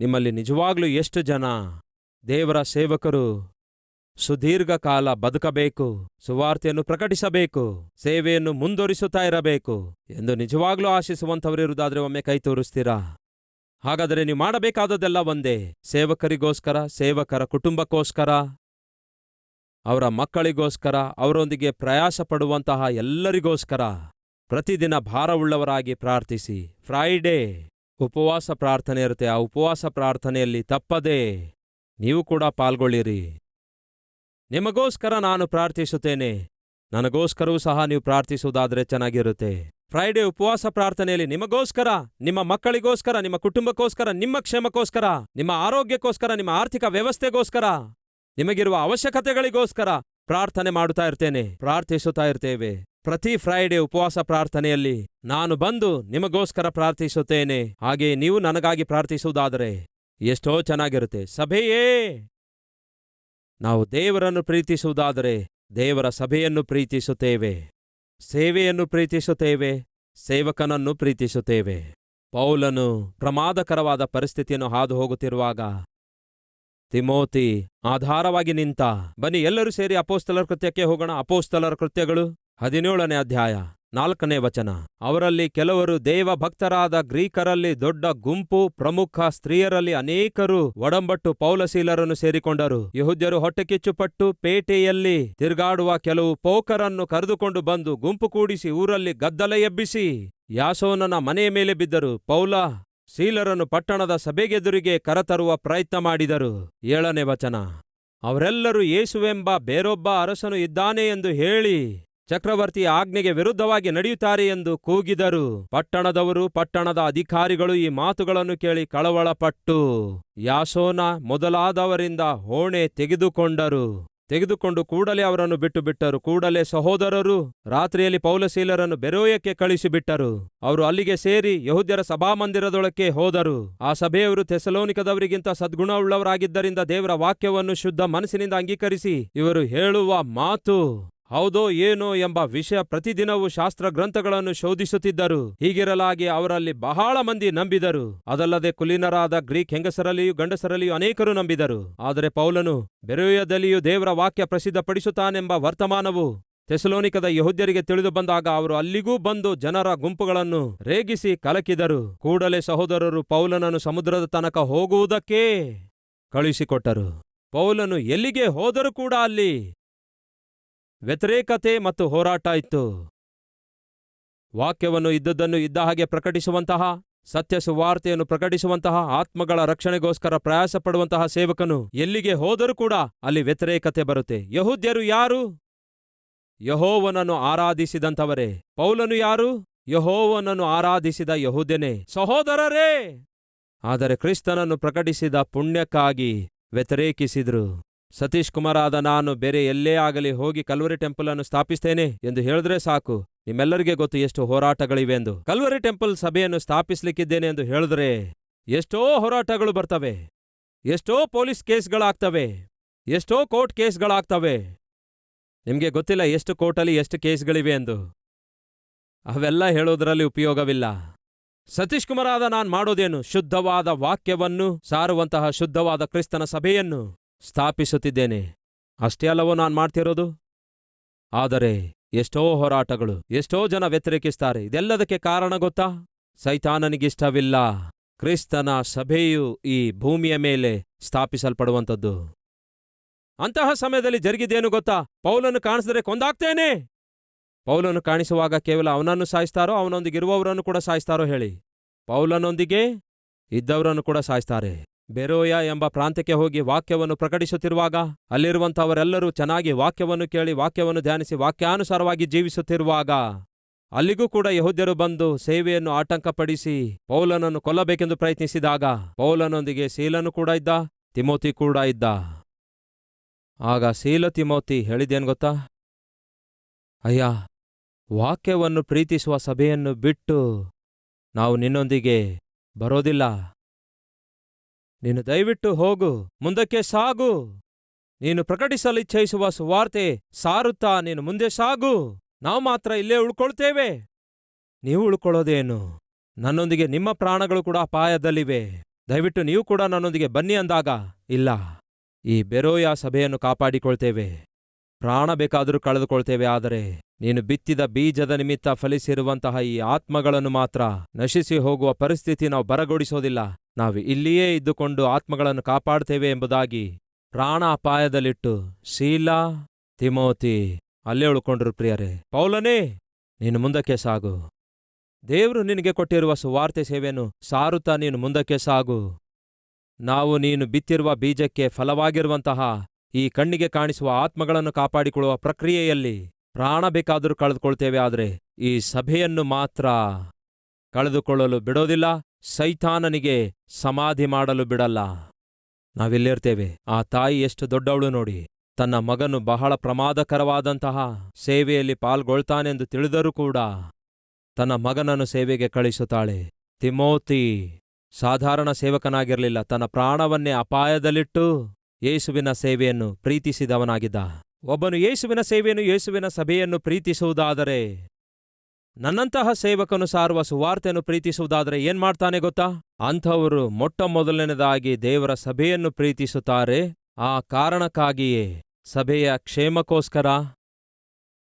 ನಿಮ್ಮಲ್ಲಿ ನಿಜವಾಗ್ಲೂ ಎಷ್ಟು ಜನ ದೇವರ ಸೇವಕರು ಸುದೀರ್ಘ ಕಾಲ ಬದುಕಬೇಕು, ಸುವಾರ್ತೆಯನ್ನು ಪ್ರಕಟಿಸಬೇಕು, ಸೇವೆಯನ್ನು ಮುಂದುವರಿಸುತ್ತಾ ಇರಬೇಕು ಎಂದು ನಿಜವಾಗ್ಲೂ ಆಶಿಸುವಂಥವರಿರುವುದಾದ್ರೆ ಒಮ್ಮೆ ಕೈ ತೋರಿಸ್ತೀರಾ? ಹಾಗಾದರೆ ನೀವು ಮಾಡಬೇಕಾದದ್ದೆಲ್ಲ ಒಂದೇ, ಸೇವಕರಿಗೋಸ್ಕರ, ಸೇವಕರ ಕುಟುಂಬಕ್ಕೋಸ್ಕರ, ಅವರ ಮಕ್ಕಳಿಗೋಸ್ಕರ, ಅವರೊಂದಿಗೆ ಪ್ರಯಾಸ ಪಡುವಂತಹ ಎಲ್ಲರಿಗೋಸ್ಕರ. ಪ್ರತಿದಿನ ಭಾರವುಳ್ಳವರಾಗಿ ಪ್ರಾರ್ಥಿಸಿ, ಫ್ರೈಡೇ, ಉಪವಾಸ ಪ್ರಾರ್ಥನೆ ಇರುತ್ತೆ, ಆ ಉಪವಾಸ ಪ್ರಾರ್ಥನೆಯಲ್ಲಿ ತಪ್ಪದೇ ನೀವು ಕೂಡ ಪಾಲ್ಗೊಳ್ಳಿರಿ. ನಿಮಗೋಸ್ಕರ ನಾನು ಪ್ರಾರ್ಥಿಸುತ್ತೇನೆ, ನನಗೋಸ್ಕರವೂ ಸಹ ನೀವು ಪ್ರಾರ್ಥಿಸುವುದಾದರೆ ಚೆನ್ನಾಗಿರುತ್ತೆ. ಫ್ರೈಡೇ ಉಪವಾಸ ಪ್ರಾರ್ಥನೆಯಲ್ಲಿ ನಿಮಗೋಸ್ಕರ, ನಿಮ್ಮ ಮಕ್ಕಳಿಗೋಸ್ಕರ, ನಿಮ್ಮ ಕುಟುಂಬಕ್ಕೋಸ್ಕರ, ನಿಮ್ಮ ಕ್ಷೇಮಕ್ಕೋಸ್ಕರ, ನಿಮ್ಮ ಆರೋಗ್ಯಕ್ಕೋಸ್ಕರ, ನಿಮ್ಮ ಆರ್ಥಿಕ ವ್ಯವಸ್ಥೆಗೋಸ್ಕರ, ನಿಮಗಿರುವ ಅವಶ್ಯಕತೆಗಳಿಗೋಸ್ಕರ ಪ್ರಾರ್ಥನೆ ಮಾಡುತ್ತಾ ಇರ್ತೇನೆ, ಪ್ರಾರ್ಥಿಸುತ್ತಾ ಇರ್ತೇವೆ. ಪ್ರತಿ ಫ್ರೈಡೇ ಉಪವಾಸ ಪ್ರಾರ್ಥನೆಯಲ್ಲಿ ನಾನು ಬಂದು ನಿಮಗೋಸ್ಕರ ಪ್ರಾರ್ಥಿಸುತ್ತೇನೆ. ಹಾಗೆ ನೀವು ನನಗಾಗಿ ಪ್ರಾರ್ಥಿಸುವುದಾದರೆ ಎಷ್ಟೋ ಚೆನ್ನಾಗಿರುತ್ತೆ. ಸಭೆಯೇ! ನಾವು ದೇವರನ್ನು ಪ್ರೀತಿಸುವುದಾದರೆ ದೇವರ ಸಭೆಯನ್ನು ಪ್ರೀತಿಸುತ್ತೇವೆ. ಸೇವೆಯನ್ನು ಪ್ರೀತಿಸುತ್ತೇವೆ, ಸೇವಕನನ್ನು ಪ್ರೀತಿಸುತ್ತೇವೆ. ಪೌಲನು ಪ್ರಮಾದಕರವಾದ ಪರಿಸ್ಥಿತಿಯನ್ನು ಹಾದು ಹೋಗುತ್ತಿರುವಾಗ ತಿಮೋತಿ ಆಧಾರವಾಗಿ ನಿಂತ, ಬನ್ನಿ ಎಲ್ಲರೂ ಸೇರಿ ಅಪೋಸ್ತಲರ ಕೃತ್ಯಕ್ಕೆ ಹೋಗೋಣ. ಅಪೋಸ್ತಲರ ಕೃತ್ಯಗಳು ಹದಿನೇಳನೇ ಅಧ್ಯಾಯ. ನಾಲ್ಕನೇ ವಚನ. ಅವರಲ್ಲಿ ಕೆಲವರು ದೇವ ಭಕ್ತರಾದ ಗ್ರೀಕರಲ್ಲಿ ದೊಡ್ಡ ಗುಂಪು, ಪ್ರಮುಖ ಸ್ತ್ರೀಯರಲ್ಲಿ ಅನೇಕರು ಒಡಂಬಟ್ಟು ಪೌಲಶೀಲರನ್ನು ಸೇರಿಕೊಂಡರು. ಯಹುದ್ಯರು ಹೊಟ್ಟೆಕಿಚ್ಚುಪಟ್ಟು ಪೇಟೆಯಲ್ಲಿ ತಿರುಗಾಡುವ ಕೆಲವು ಪೋಕರನ್ನು ಕರೆದುಕೊಂಡು ಬಂದು ಗುಂಪು ಕೂಡಿಸಿ ಊರಲ್ಲಿ ಗದ್ದಲ ಎಬ್ಬಿಸಿ ಯಾಸೋನನ ಮನೆಯ ಮೇಲೆ ಬಿದ್ದರು. ಪೌಲ ಶೀಲರನ್ನು ಪಟ್ಟಣದ ಸಭೆಗೆದುರಿಗೆ ಕರತರುವ ಪ್ರಯತ್ನ ಮಾಡಿದರು. ಏಳನೇ ವಚನ. ಅವರೆಲ್ಲರೂ ಯೇಸುವೆಂಬ ಬೇರೊಬ್ಬ ಅರಸನು ಇದ್ದಾನೆ ಎಂದು ಹೇಳಿ ಚಕ್ರವರ್ತಿಯ ಆಜ್ಞೆಗೆ ವಿರುದ್ಧವಾಗಿ ನಡೆಯುತ್ತಾರೆ ಎಂದು ಕೂಗಿದರು. ಪಟ್ಟಣದವರು, ಪಟ್ಟಣದ ಅಧಿಕಾರಿಗಳು ಈ ಮಾತುಗಳನ್ನು ಕೇಳಿ ಕಳವಳಪಟ್ಟು ಯಾಸೋನ ಮೊದಲಾದವರಿಂದ ಹೋಣೆ ತೆಗೆದುಕೊಂಡರು. ತೆಗೆದುಕೊಂಡು ಕೂಡಲೇ ಅವರನ್ನು ಬಿಟ್ಟು ಬಿಟ್ಟರು ಕೂಡಲೇ ಸಹೋದರರು, ರಾತ್ರಿಯಲ್ಲಿ ಪೌಲಶೀಲರನ್ನು ಬೆರೋಯಕ್ಕೆ ಕಳಿಸಿಬಿಟ್ಟರು ಅವರು ಅಲ್ಲಿಗೆ ಸೇರಿ ಯಹುದ್ಯರ ಸಭಾಮಂದಿರದೊಳಕ್ಕೆ ಹೋದರು. ಆ ಸಭೆಯವರು ಥೆಸಲೋನಿಕದವರಿಗಿಂತ ಸದ್ಗುಣವುಳ್ಳವರಾಗಿದ್ದರಿಂದ ದೇವರ ವಾಕ್ಯವನ್ನು ಶುದ್ಧ ಮನಸ್ಸಿನಿಂದ ಅಂಗೀಕರಿಸಿ ಇವರು ಹೇಳುವ ಮಾತು ಹೌದೋ ಏನೋ ಎಂಬ ವಿಷಯ ಪ್ರತಿದಿನವೂ ಶಾಸ್ತ್ರ ಗ್ರಂಥಗಳನ್ನು ಶೋಧಿಸುತ್ತಿದ್ದರು. ಹೀಗಿರಲಾಗಿ ಅವರಲ್ಲಿ ಬಹಳ ಮಂದಿ ನಂಬಿದರು. ಅದಲ್ಲದೆ ಕುಲೀನರಾದ ಗ್ರೀಕ್ ಹೆಂಗಸರಲ್ಲಿಯೂ ಗಂಡಸರಲ್ಲಿಯೂ ಅನೇಕರು ನಂಬಿದರು. ಆದರೆ ಪೌಲನು ಬೆರೆಯದಲ್ಲಿಯೂ ದೇವರ ವಾಕ್ಯ ಪ್ರಸಿದ್ಧಪಡಿಸುತ್ತಾನೆಂಬ ವರ್ತಮಾನವು ಥೆಸಲೋನಿಕದ ಯಹುದ್ಯರಿಗೆ ತಿಳಿದು ಬಂದಾಗ ಅವರು ಅಲ್ಲಿಗೂ ಬಂದು ಜನರ ಗುಂಪುಗಳನ್ನು ರೇಗಿಸಿ ಕಲಕಿದರು. ಕೂಡಲೇ ಸಹೋದರರು ಪೌಲನನ್ನು ಸಮುದ್ರದ ತನಕ ಹೋಗುವುದಕ್ಕೇ ಕಳುಹಿಸಿಕೊಟ್ಟರು. ಪೌಲನು ಎಲ್ಲಿಗೆ ಹೋದರೂ ಕೂಡ ಅಲ್ಲಿ ವ್ಯತಿರೇಕತೆ ಮತ್ತು ಹೋರಾಟ ಇತ್ತು. ವಾಕ್ಯವನ್ನು ಇದ್ದದ್ದನ್ನು ಇದ್ದ ಹಾಗೆ ಪ್ರಕಟಿಸುವಂತಹ, ಸತ್ಯ ಸುವಾರ್ತೆಯನ್ನು ಪ್ರಕಟಿಸುವಂತಹ, ಆತ್ಮಗಳ ರಕ್ಷಣೆಗೋಸ್ಕರ ಪ್ರಯಾಸ ಪಡುವಂತಹ ಸೇವಕನು ಎಲ್ಲಿಗೆ ಹೋದರೂ ಕೂಡ ಅಲ್ಲಿ ವ್ಯತಿರೇಕತೆ ಬರುತ್ತೆ. ಯಹೂದ್ಯರು ಯಾರು? ಯಹೋವನನ್ನು ಆರಾಧಿಸಿದಂಥವರೇ. ಪೌಲನು ಯಾರು? ಯಹೋವನನ್ನು ಆರಾಧಿಸಿದ ಯಹೂದ್ಯನೇ. ಸಹೋದರರೇ! ಆದರೆ ಕ್ರಿಸ್ತನನ್ನು ಪ್ರಕಟಿಸಿದ ಪುಣ್ಯಕ್ಕಾಗಿ ವ್ಯತಿರೇಕಿಸಿದ್ರು. ಸತೀಶ್ ಕುಮಾರಾದ ನಾನು ಬೇರೆ ಎಲ್ಲೇ ಆಗಲಿ ಹೋಗಿ ಕಲ್ವರಿ ಟೆಂಪಲ್ ಅನ್ನು ಸ್ಥಾಪಿಸ್ತೇನೆ ಎಂದು ಹೇಳಿದ್ರೆ ಸಾಕು. ನಿಮ್ಮೆಲ್ಲರಿಗೆ ಗೊತ್ತು ಎಷ್ಟು ಹೋರಾಟಗಳಿವೆ ಎಂದು ಕಲ್ವರಿ ಟೆಂಪಲ್ ಸಭೆಯನ್ನು ಸ್ಥಾಪಿಸ್ಲಿಕ್ಕಿದ್ದೇನೆ ಎಂದು ಹೇಳಿದ್ರೆ ಎಷ್ಟೋ ಹೋರಾಟಗಳು ಬರ್ತವೆ. ಎಷ್ಟೋ ಪೊಲೀಸ್ ಕೇಸ್ಗಳಾಗ್ತವೆ. ಎಷ್ಟೋ ಕೋರ್ಟ್ ಕೇಸ್ಗಳಾಗ್ತವೆ. ನಿಮಗೆ ಗೊತ್ತಿಲ್ಲ ಎಷ್ಟು ಕೋರ್ಟಲ್ಲಿ ಎಷ್ಟು ಕೇಸ್ಗಳಿವೆ ಎಂದು. ಅವೆಲ್ಲ ಹೇಳೋದ್ರಲ್ಲಿ ಉಪಯೋಗವಿಲ್ಲ. ಸತೀಶ್ ಕುಮಾರಾದ ನಾನು ಮಾಡೋದೇನು? ಶುದ್ಧವಾದ ವಾಕ್ಯವನ್ನು ಸಾರುವಂತಹ ಶುದ್ಧವಾದ ಕ್ರಿಸ್ತನ ಸಭೆಯನ್ನು. ಸ್ಥಾಪಿಸುತ್ತಿದ್ದೇನೆ. ಅಷ್ಟೇ ಅಲ್ಲವೋ ನಾನು ಮಾಡ್ತಿರೋದು? ಆದರೆ ಎಷ್ಟೋ ಹೋರಾಟಗಳು, ಎಷ್ಟೋ ಜನ ವ್ಯತಿರೇಕಿಸ್ತಾರೆ. ಇದೆಲ್ಲದಕ್ಕೆ ಕಾರಣ ಗೊತ್ತಾ? ಸೈತಾನನಿಗಿಷ್ಟವಿಲ್ಲ. ಕ್ರಿಸ್ತನ ಸಭೆಯು ಈ ಭೂಮಿಯ ಮೇಲೆ ಸ್ಥಾಪಿಸಲ್ಪಡುವಂಥದ್ದು. ಅಂತಹ ಸಮಯದಲ್ಲಿ ಜರುಗಿದೇನು ಗೊತ್ತಾ? ಪೌಲನ್ನು ಕಾಣಿಸಿದ್ರೆ ಕೊಂದಾಗ್ತೇನೆ. ಪೌಲನ್ನು ಕಾಣಿಸುವಾಗ ಕೇವಲ ಅವನನ್ನು ಸಾಯಿಸ್ತಾರೋ ಅವನೊಂದಿಗೆ ಇರುವವರನ್ನು ಕೂಡ ಸಾಯಿಸ್ತಾರೋ ಹೇಳಿ. ಪೌಲನೊಂದಿಗೆ ಇದ್ದವರನ್ನು ಕೂಡ ಸಾಯಿಸ್ತಾರೆ. ಬೆರೋಯ ಎಂಬ ಪ್ರಾಂತ್ಯಕ್ಕೆ ಹೋಗಿ ವಾಕ್ಯವನ್ನು ಪ್ರಕಟಿಸುತ್ತಿರುವಾಗ ಅಲ್ಲಿರುವಂಥವರೆಲ್ಲರೂ ಚೆನ್ನಾಗಿ ವಾಕ್ಯವನ್ನು ಕೇಳಿ ವಾಕ್ಯವನ್ನು ಧ್ಯಾನಿಸಿ ವಾಕ್ಯಾನುಸಾರವಾಗಿ ಜೀವಿಸುತ್ತಿರುವಾಗ ಅಲ್ಲಿಗೂ ಕೂಡ ಯಹೂದ್ಯರು ಬಂದು ಸೇವೆಯನ್ನು ಆಟಂಕಪಡಿಸಿ ಪೌಲನನ್ನು ಕೊಲ್ಲಬೇಕೆಂದು ಪ್ರಯತ್ನಿಸಿದಾಗ ಪೌಲನೊಂದಿಗೆ ಸೀಲನು ಕೂಡ ಇದ್ದ, ತಿಮೋತಿ ಕೂಡ ಇದ್ದ. ಆಗ ಸೀಲ ತಿಮೋತಿ ಹೇಳಿದೇನ್ ಗೊತ್ತಾ? ಅಯ್ಯ, ವಾಕ್ಯವನ್ನು ಪ್ರೀತಿಸುವ ಸಭೆಯನ್ನು ಬಿಟ್ಟು ನಾವು ನಿನ್ನೊಂದಿಗೆ ಬರೋದಿಲ್ಲ. ನೀನು ದಯವಿಟ್ಟು ಹೋಗು, ಮುಂದಕ್ಕೆ ಸಾಗು. ನೀನು ಪ್ರಕಟಿಸಲು ಇಚ್ಛಯಿಸುವ ಸುವಾರ್ತೆ ಸಾರುತ್ತಾ, ನೀನು ಮುಂದೆ ಸಾಗು. ನಾವು ಮಾತ್ರ ಇಲ್ಲೇ ಉಳ್ಕೊಳ್ತೇವೆ. ನೀವು ಉಳ್ಕೊಳ್ಳೋದೇನು? ನನ್ನೊಂದಿಗೆ ನಿಮ್ಮ ಪ್ರಾಣಗಳು ಕೂಡ ಅಪಾಯದಲ್ಲಿವೆ. ದಯವಿಟ್ಟು ನೀವು ಕೂಡ ನನ್ನೊಂದಿಗೆ ಬನ್ನಿ ಅಂದಾಗ, ಇಲ್ಲ. ಈ ಬೆರೋಯ ಸಭೆಯನ್ನು ಕಾಪಾಡಿಕೊಳ್ತೇವೆ. ಪ್ರಾಣ ಬೇಕಾದರೂ ಕಳೆದುಕೊಳ್ತೇವೆ, ಆದರೆ ನೀನು ಬಿತ್ತಿದ ಬೀಜದ ನಿಮಿತ್ತ ಫಲಿಸಿರುವಂತಹ ಈ ಆತ್ಮಗಳನ್ನು ಮಾತ್ರ ನಶಿಸಿ ಹೋಗುವ ಪರಿಸ್ಥಿತಿ ನಾವು ಬರಗೊಡಿಸೋದಿಲ್ಲ. ನಾವು ಇಲ್ಲಿಯೇ ಇದ್ದುಕೊಂಡು ಆತ್ಮಗಳನ್ನು ಕಾಪಾಡ್ತೇವೆ ಎಂಬುದಾಗಿ ಪ್ರಾಣ ಅಪಾಯದಲ್ಲಿಟ್ಟು ಶೀಲಾ ತಿಮೋತಿ, ಅಲ್ಲೇ ಉಳ್ಕೊಂಡ್ರು ಪ್ರಿಯರೇ. ಪೌಲನೇ, ನೀನು ಮುಂದಕ್ಕೆ ಸಾಗು. ದೇವರು ನಿನಗೆ ಕೊಟ್ಟಿರುವ ಸುವಾರ್ತೆ ಸೇವೆಯನ್ನು ಸಾರುತ್ತಾ ನೀನು ಮುಂದಕ್ಕೆ ಸಾಗು. ನಾವು ನೀನು ಬಿತ್ತಿರುವ ಬೀಜಕ್ಕೆ ಫಲವಾಗಿರುವಂತಹ ಈ ಕಣ್ಣಿಗೆ ಕಾಣಿಸುವ ಆತ್ಮಗಳನ್ನು ಕಾಪಾಡಿಕೊಳ್ಳುವ ಪ್ರಕ್ರಿಯೆಯಲ್ಲಿ ಪ್ರಾಣ ಬೇಕಾದರೂ ಕಳೆದುಕೊಳ್ತೇವೆ, ಆದರೆ ಈ ಸಭೆಯನ್ನು ಮಾತ್ರ ಕಳೆದುಕೊಳ್ಳಲು ಬಿಡೋದಿಲ್ಲ. ಸೈತಾನನಿಗೆ ಸಮಾಧಿ ಮಾಡಲು ಬಿಡಲ್ಲ. ನಾವಿಲ್ಲಿರ್ತೇವೆ. ಆ ತಾಯಿ ಎಷ್ಟು ದೊಡ್ಡವಳು ನೋಡಿ. ತನ್ನ ಮಗನು ಬಹಳ ಪ್ರಮಾದಕರವಾದಂತಹ ಸೇವೆಯಲ್ಲಿ ಪಾಲ್ಗೊಳ್ತಾನೆಂದು ತಿಳಿದರೂ ಕೂಡ ತನ್ನ ಮಗನನ್ನು ಸೇವೆಗೆ ಕಳಿಸುತ್ತಾಳೆ ತಿಮೋತಿ ಸಾಧಾರಣ ಸೇವಕನಾಗಿರಲಿಲ್ಲ. ತನ್ನ ಪ್ರಾಣವನ್ನೇ ಅಪಾಯದಲ್ಲಿಟ್ಟು ಯೇಸುವಿನ ಸೇವೆಯನ್ನು ಪ್ರೀತಿಸಿದವನಾಗಿದ್ದ. ಒಬ್ಬನು ಯೇಸುವಿನ ಸೇವೆಯನ್ನು ಯೇಸುವಿನ ಸಭೆಯನ್ನು ಪ್ರೀತಿಸುವುದಾದರೆ, ನನ್ನಂತಹ ಸೇವಕನು ಸಾರುವ ಸುವಾರ್ತೆಯನ್ನು ಪ್ರೀತಿಸುವುದಾದರೆ ಏನ್ ಮಾಡ್ತಾನೆ ಗೊತ್ತಾ? ಅಂಥವರು ಮೊಟ್ಟ ಮೊದಲನೇದಾಗಿ ದೇವರ ಸಭೆಯನ್ನು ಪ್ರೀತಿಸುತ್ತಾರೆ. ಆ ಕಾರಣಕ್ಕಾಗಿಯೇ ಸಭೆಯ ಕ್ಷೇಮಕ್ಕೋಸ್ಕರ